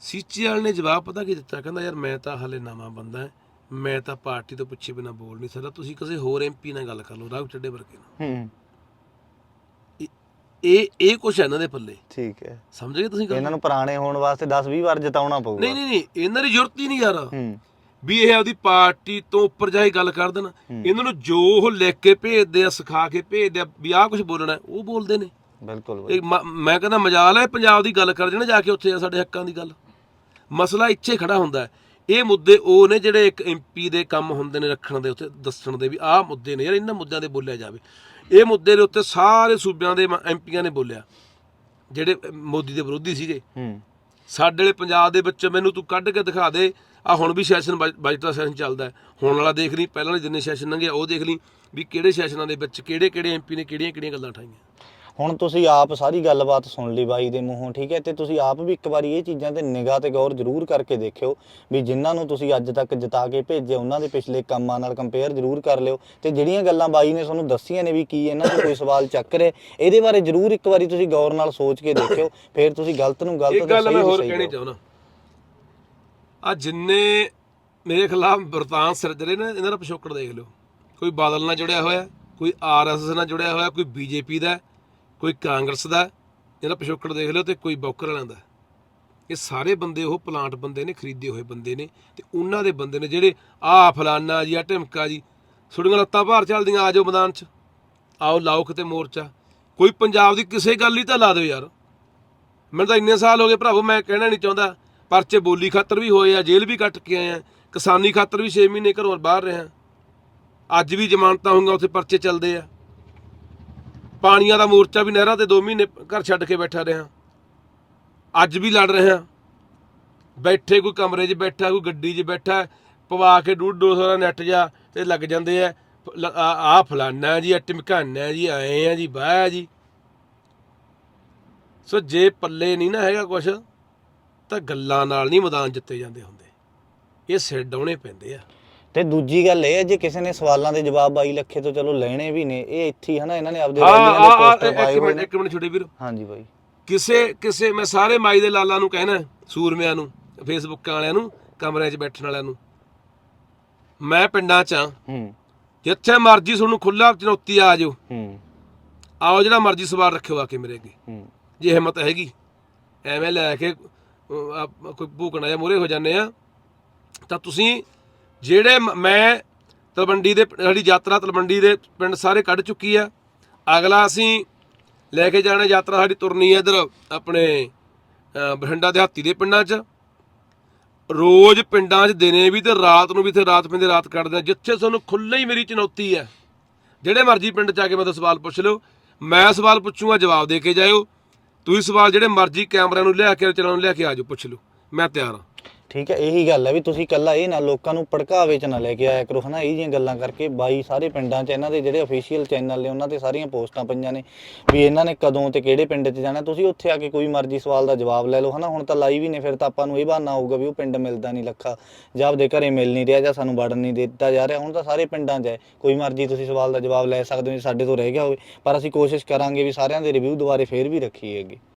ਸੀਚੇਵਾਲ ਨੇ ਜਵਾਬ ਪਤਾ ਕੀ ਦਿੱਤਾ? ਕਹਿੰਦਾ ਯਾਰ ਮੈਂ ਤਾਂ ਹਲੇ ਨਵਾਂ ਬੰਦਾ ਹਾਂ। ਮੈਂ ਤਾਂ ਪਾਰਟੀ ਤੋਂ ਪੁੱਛੇ ਬਿਨਾ ਬੋਲ ਨਹੀਂ ਸਕਦਾ। ਤੁਸੀਂ ਕਿਸੇ ਹੋਰ ਐਮਪੀ ਨਾਲ ਗੱਲ ਕਰ ਲਓ ਰਾਘਵ ਚੱਡੇ ਵਰਗੇ ਨਾਲ। ਹੂੰ। ਇਹ ਇਹ ਕੁਛ ਹੈ ਇਹਨਾਂ ਦੇ ਪੱਲੇ। ਠੀਕ ਹੈ। ਸਮਝ ਗਏ ਤੁਸੀਂ ਗੱਲ? ਇਹਨਾਂ ਨੂੰ ਪੁਰਾਣੇ ਹੋਣ ਵਾਸਤੇ 10 20 ਵਾਰ ਜਿਤਾਉਣਾ ਪਊਗਾ। ਨਹੀਂ ਨਹੀਂ ਨਹੀਂ ਇਹਨਾਂ ਦੀ ਜ਼ਰੂਰਤ ਹੀ ਨਹੀਂ ਯਾਰ। ਹੂੰ। ਵੀ ਇਹ ਆਪਦੀ ਪਾਰਟੀ ਤੋਂ ਉੱਪਰ ਜਾ ਕੇ ਗੱਲ ਕਰ ਦੇਣ। ਇਹਨਾਂ ਨੂੰ ਜੋ ਉਹ ਲਿਖ ਕੇ ਭੇਜਦੇ ਆ ਸਿਖਾ ਕੇ ਭੇਜਦੇ ਆ ਵੀ ਆਹ ਕੁਝ ਬੋਲਣਾ ਉਹ ਬੋਲਦੇ ਨੇ। ਬਿਲਕੁਲ ਇਹ ਮ- ਮੈਂ ਕਹਿੰਦਾ ਮਜਾਲ ਹੈ ਪੰਜਾਬ ਦੀ ਗੱਲ ਕਰ ਜਣਾ ਜਾ ਕੇ ਉੱਥੇ ਸਾਡੇ ਹੱਕਾਂ ਦੀ ਗੱਲ। ਮਸਲਾ ਇੱਥੇ ਖੜਾ ਹੁੰਦਾ ਹੈ। ਇਹ ਮੁੱਦੇ ਉਹ ਨੇ ਜਿਹੜੇ ਇੱਕ ਐਮਪੀ ਦੇ ਕੰਮ ਹੁੰਦੇ ਨੇ ਰੱਖਣ ਦੇ ਉੱਤੇ ਦੱਸਣ ਦੇ ਵੀ ਆਹ ਮੁੱਦੇ ਨੇ ਯਾਰ ਇਹਨਾਂ ਮੁੱਦਿਆਂ ਤੇ ਬੋਲਿਆ ਜਾਵੇ। ਇਹ ਮੁੱਦੇ ਦੇ ਉੱਤੇ ਸਾਰੇ ਸੂਬਿਆਂ ਦੇ ਐਮਪੀਆਂ ਨੇ ਬੋਲਿਆ। ਜਿਹੜੇ ਮੋਦੀ ਦੇ ਵਿਰੋਧੀ ਸੀਗੇ। ਹੂੰ। ਸਾਡੇ ਵਾਲੇ ਪੰਜਾਬ ਦੇ ਵਿੱਚ ਮੈਨੂੰ ਤੂੰ ਕੱਢ ਕੇ ਦਿਖਾ ਦੇ ਆ ਹੁਣ ਵੀ ਸੈਸ਼ਨ ਬਜ- ਬਜਟ ਦਾ ਸੈਸ਼ਨ ਚੱਲਦਾ ਹੈ। ਹੁਣ ਵਾਲਾ ਦੇਖ ਲਈ ਪਹਿਲਾਂ ਵਾਲੇ ਜਿੰਨੇ ਸੈਸ਼ਨ ਲੰਘੇ ਉਹ ਦੇਖ ਲਈ ਵੀ ਕਿਹੜੇ ਸੈਸ਼ਨਾਂ ਦੇ ਵਿੱਚ ਕਿਹੜੇ ਕਿਹੜੇ ਐਮਪੀ ਨੇ ਕਿਹੜੀਆਂ ਕਿਹੜੀਆਂ ਗੱਲਾਂ ਉਠਾਈਆਂ। ਹੁਣ ਤੁਸੀਂ ਆਪ ਸਾਰੀ ਗੱਲਬਾਤ ਸੁਣ ਲਈ ਬਾਈ ਦੇ ਮੂੰਹੋਂ ਠੀਕ ਹੈ? ਤੇ ਤੁਸੀਂ ਆਪ ਵੀ ਇੱਕ ਵਾਰੀ ਇਹ ਚੀਜ਼ਾਂ ਤੇ ਨਿਗਾਹ ਤੇ ਗੌਰ ਜ਼ਰੂਰ ਕਰਕੇ ਦੇਖਿਓ ਵੀ ਜਿਨ੍ਹਾਂ ਨੂੰ ਤੁਸੀਂ ਅੱਜ ਤੱਕ ਜਿਤਾ ਕੇ ਭੇਜਿਆ ਉਹਨਾਂ ਦੇ ਪਿਛਲੇ ਕੰਮਾਂ ਨਾਲ ਕੰਪੇਅਰ ਜ਼ਰੂਰ ਕਰ ਲਿਓ। ਤੇ ਜਿਹੜੀਆਂ ਗੱਲਾਂ ਬਾਈ ਨੇ ਤੁਹਾਨੂੰ ਦੱਸੀਆਂ ਨੇ ਵੀ ਕੀ ਇਹਨਾਂ ਤੋਂ ਕੋਈ ਸਵਾਲ ਚੱਕ ਰਹੇ ਇਹਦੇ ਬਾਰੇ ਜ਼ਰੂਰ ਇੱਕ ਵਾਰੀ ਤੁਸੀਂ ਗੌਰ ਨਾਲ ਸੋਚ ਕੇ ਦੇਖਿਓ ਫਿਰ ਤੁਸੀਂ ਗਲਤ ਨੂੰ ਗਲਤ ਤੇ ਗੱਲ ਸਹੀ ਮੈਂ ਨੂੰ ਹੋਰ ਕਹਿਣੀ ਕਹੋ। ਚਾਹੁੰਦਾ। ਆ ਜਿੰਨੇ ਮੇਰੇ ਖਿਲਾਫ ਵਰਤਾਂ ਸਿਰਜ ਰਹੇ ਨੇ, ਇਹਨਾਂ ਦਾ ਪਿਛੋਕੜ ਦੇਖ ਲਿਓ। ਕੋਈ ਬਾਦਲ ਨਾਲ ਜੁੜਿਆ ਹੋਇਆ, ਕੋਈ ਆਰਐਸਐਸ ਨਾਲ ਜੁੜਿਆ ਹੋਇਆ, ਕੋਈ ਬੀਜੇਪੀ ਦਾ, ਕੋਈ ਕਾਂਗਰਸ ਦਾ ਇਹਦਾ ਪਿਛੋਕੜ ਦੇਖ ਲਿਓ ਤੇ ਕੋਈ ਬੌਕਰ ਵਾਲਿਆਂ ਦਾ। ਇਹ ਸਾਰੇ ਬੰਦੇ ਉਹ ਪਲਾਂਟ ਬੰਦੇ ਨੇ, ਖਰੀਦੇ ਹੋਏ ਬੰਦੇ ਨੇ ਤੇ ਉਹਨਾਂ ਦੇ ਬੰਦੇ ਨੇ ਜਿਹੜੇ ਆ ਫਲਾਨਾ ਜੀ, ਆ ਢਿਮਕਾ ਜੀ ਸੁੜੀਆਂ ਲੱਤਾਂ ਭਾਰ ਚੱਲਦੀਆਂ, ਆ ਜਾਓ ਮੈਦਾਨ 'ਚ, ਆਓ ਲਾਓ ਕਿਤੇ ਮੋਰਚਾ। ਕੋਈ ਪੰਜਾਬ ਦੀ ਕਿਸੇ ਗੱਲ ਹੀ ਤਾਂ ਲਾ ਦਿਓ ਯਾਰ। ਮੈਨੂੰ ਤਾਂ ਇੰਨੇ ਸਾਲ ਹੋ ਗਏ, ਭਰਾਵੋ, ਮੈਂ ਕਹਿਣਾ ਨਹੀਂ ਚਾਹੁੰਦਾ। ਪਰਚੇ ਬੋਲੀ ਖਾਤਰ ਵੀ ਹੋਏ ਆ, ਜੇਲ੍ਹ ਵੀ ਕੱਟ ਕੇ ਆਏ ਆ, ਕਿਸਾਨੀ ਖਾਤਰ ਵੀ 6 ਮਹੀਨੇ ਘਰੋਂ ਬਾਹਰ ਰਿਹਾ ਅੱਜ ਵੀ ਜ਼ਮਾਨਤਾਂ ਹੋਈਆਂ, ਉੱਥੇ ਪਰਚੇ ਚੱਲਦੇ ਆ। ਪਾਣੀਆਂ ਦਾ ਮੋਰਚਾ ਵੀ ਨਹਿਰਾਂ ਤੇ 2 ਮਹੀਨੇ ਘਰ ਛੱਡ ਕੇ ਬੈਠਾ ਰਿਹਾ। ਅੱਜ ਵੀ ਲੜ ਰਿਹਾ ਬੈਠੇ ਕੋਈ ਕਮਰੇ 'ਚ ਬੈਠਾ, ਕੋਈ ਗੱਡੀ 'ਚ ਬੈਠਾ, ਪਵਾ ਕੇ ਡੂਢ ਦੋ ਸੌ ਦਾ ਨੈਟ ਜਾ ਤੇ ਲੱਗ ਜਾਂਦੇ ਆ ਆ ਫਲਾਨਾ ਜੀ ਆ ਟਮਕਾਨਾ ਜੀ ਆਏ ਆ ਜੀ ਬਾਹ ਜੀ। ਸੋ ਜੇ ਪੱਲੇ ਨਹੀਂ ਨਾ ਹੈਗਾ ਕੁਛ ਤਾਂ ਗੱਲਾਂ ਨਾਲ ਨਹੀਂ ਮੈਦਾਨ ਜਿੱਤੇ ਜਾਂਦੇ ਹੁੰਦੇ। ਇਹ ਸਿਰ ਡਾਉਣੇ ਪੈਂਦੇ ਆ। ਤੇ ਦੂਜੀ ਗੱਲ ਇਹ ਹੈ ਜੇ ਕਿਸੇ ਨੇ ਸਵਾਲਾਂ ਦੇ ਜਵਾਬ ਬਾਈ ਲੱਖੇ ਤੋਂ ਚਲੋ ਲੈਣੇ ਵੀ ਨੇ ਇਹ ਇੱਥੇ ਹਨਾ ਇਹਨਾਂ ਨੇ ਆਪਦੇ ਰੈਲੀਆਂ ਦੇ ਪੋਸਟਰ ਪਾਏ ਇੱਕ ਹੋਏ ਨੇ। ਇੱਕ ਮਿੰਟ ਛੋਟੇ ਵੀਰ। ਹਾਂਜੀ ਬਾਈ। ਕਿਸੇ ਕਿਸੇ ਮੈਂ ਸਾਰੇ ਮਾਈ ਦੇ ਲਾਲਾਂ ਨੂੰ ਕਹਿਣਾ ਸੂਰਮਿਆਂ ਨੂੰ ਫੇਸਬੁੱਕ ਵਾਲਿਆਂ ਨੂੰ ਕਮਰਿਆਂ 'ਚ ਬੈਠਣ ਵਾਲਿਆਂ ਨੂੰ। ਮੈਂ ਪਿੰਡਾਂ 'ਚ ਆ। ਹੂੰ। ਜਿੱਥੇ ਮਰਜ਼ੀ ਤੁਹਾਨੂੰ ਖੁੱਲਾ ਚੁਣੌਤੀ ਆ ਜਾਓ। ਹੂੰ। ਆਓ ਜਿਹੜਾ ਮਰਜ਼ੀ ਸਵਾਲ ਰੱਖਿਓ ਆ ਕੇ ਮੇਰੇ ਅੱਗੇ। ਹੂੰ। ਜੇ ਹਿੰਮਤ ਹੈਗੀ ਐਵੇਂ ਲੈ ਕੇ ਕੋਈ ਭੂਕਣਾ ਜਾਂ ਮੂਰੇ ਹੋ ਜਾਂਦੇ ਆ, ਤਾਂ ਤੁਸੀਂ ਜਿਹੜੇ ਮ- ਮੈਂ ਤਲਵੰਡੀ ਦੇ ਸਾਡੀ ਯਾਤਰਾ ਤਲਵੰਡੀ ਦੇ ਪਿੰਡ ਸਾਰੇ ਕੱਢ ਚੁੱਕੀ ਆ। ਅਗਲਾ ਅਸੀਂ ਲੈ ਕੇ ਜਾਣਾ ਯਾਤਰਾ ਸਾਡੀ ਤੁਰਨੀ ਹੈ ਇਧਰ ਆਪਣੇ ਬਠਿੰਡਾ ਦਿਹਾਤੀ ਦੇ ਪਿੰਡਾਂ 'ਚ। ਰੋਜ਼ ਪਿੰਡਾਂ 'ਚ ਦਿਨੇ ਵੀ ਤੇ ਰਾਤ ਨੂੰ ਵੀ ਤੇ ਰਾਤ ਪੈਂਦੇ, ਰਾਤ ਕੱਢਦੇ ਜਿੱਥੇ ਤੁਹਾਨੂੰ ਖੁੱਲ੍ਹਾ ਹੀ ਮੇਰੀ ਚੁਣੌਤੀ ਹੈ ਜਿਹੜੇ ਮਰਜ਼ੀ ਪਿੰਡ 'ਚ ਆ ਕੇ ਮੈਨੂੰ ਸਵਾਲ ਪੁੱਛ ਲਿਓ। ਮੈਂ ਸਵਾਲ ਪੁੱਛੂਗਾ, ਜਵਾਬ ਦੇ ਕੇ ਜਾਇਓ। ਤੁਸੀਂ ਸਵਾਲ ਜਿਹੜੇ ਮਰਜ਼ੀ ਕੈਮਰਿਆਂ ਨੂੰ ਲਿਆ ਕੇ ਚਲਾਉਣ, ਲਿਆ ਕੇ ਆ ਜਾਓ, ਪੁੱਛ ਲਓ। ਮੈਂ ਤਿਆਰ ਹਾਂ। ਠੀਕ ਹੈ, ਇਹੀ ਗੱਲ ਹੈ ਵੀ ਤੁਸੀਂ ਕੱਲਾ ਇਹ ਨਾ ਲੋਕਾਂ ਨੂੰ ਭੜਕਾਵੇ ਚ ਨਾ ਲੈ ਕੇ ਆਇਆ ਕਰੋ, ਹਨਾ? ਇਹ ਜੀਆਂ ਗੱਲਾਂ ਕਰਕੇ ਬਾਈ ਸਾਰੇ ਪਿੰਡਾਂ 'ਚ, ਇਹਨਾਂ ਦੇ ਜਿਹੜੇ ਅਫੀਸ਼ੀਅਲ ਚੈਨਲ ਨੇ, ਉਹਨਾਂ ਤੇ ਸਾਰੀਆਂ ਪੋਸਟਾਂ ਪਈਆਂ ਨੇ ਵੀ ਇਹਨਾਂ ਨੇ ਕਦੋਂ ਤੇ ਕਿਹੜੇ ਪਿੰਡ 'ਚ ਜਾਣਾ। ਤੁਸੀਂ ਉੱਥੇ ਆ ਕੇ ਕੋਈ ਮਰਜ਼ੀ ਸਵਾਲ ਦਾ ਜਵਾਬ ਲੈ ਲਓ, ਹਨਾ? ਹੁਣ ਤਾਂ ਲਾਈਵ ਹੀ ਨੇ, ਫਿਰ ਤਾਂ ਆਪਾਂ ਨੂੰ ਇਹ ਬਹਾਨਾ ਹੋਊਗਾ ਵੀ ਉਹ ਪਿੰਡ ਮਿਲਦਾ ਨਹੀਂ ਲੱਖਾ। ਜਾਂ ਆਪਦੇ ਘਰੇ ਮਿਲ ਨਹੀਂ ਰਿਹਾ, ਜਾਂ ਸਾਨੂੰ ਵੜਨ ਨਹੀਂ ਦਿੱਤਾ ਜਾ ਰਿਹਾ। ਹੁਣ ਤਾਂ ਸਾਰੇ ਪਿੰਡਾਂ 'ਚ ਹੈ। ਕੋਈ ਮਰਜ਼ੀ ਤੁਸੀਂ ਸਵਾਲ ਦਾ ਜਵਾਬ ਲੈ ਸਕਦੇ ਹੋ, ਜੇ ਸਾਡੇ ਤੋਂ ਰਹਿ ਗਿਆ ਹੋਵੇ। ਪਰ ਅਸੀਂ ਕੋਸ਼ਿਸ਼ ਕਰਾਂਗੇ ਵੀ ਸਾਰਿਆਂ ਦੇ ਰਿਵਿਊ ਦੁਬਾਰੇ ਫੇਰ ਵੀ ਰੱਖੀਏ ਅੱਗੇ।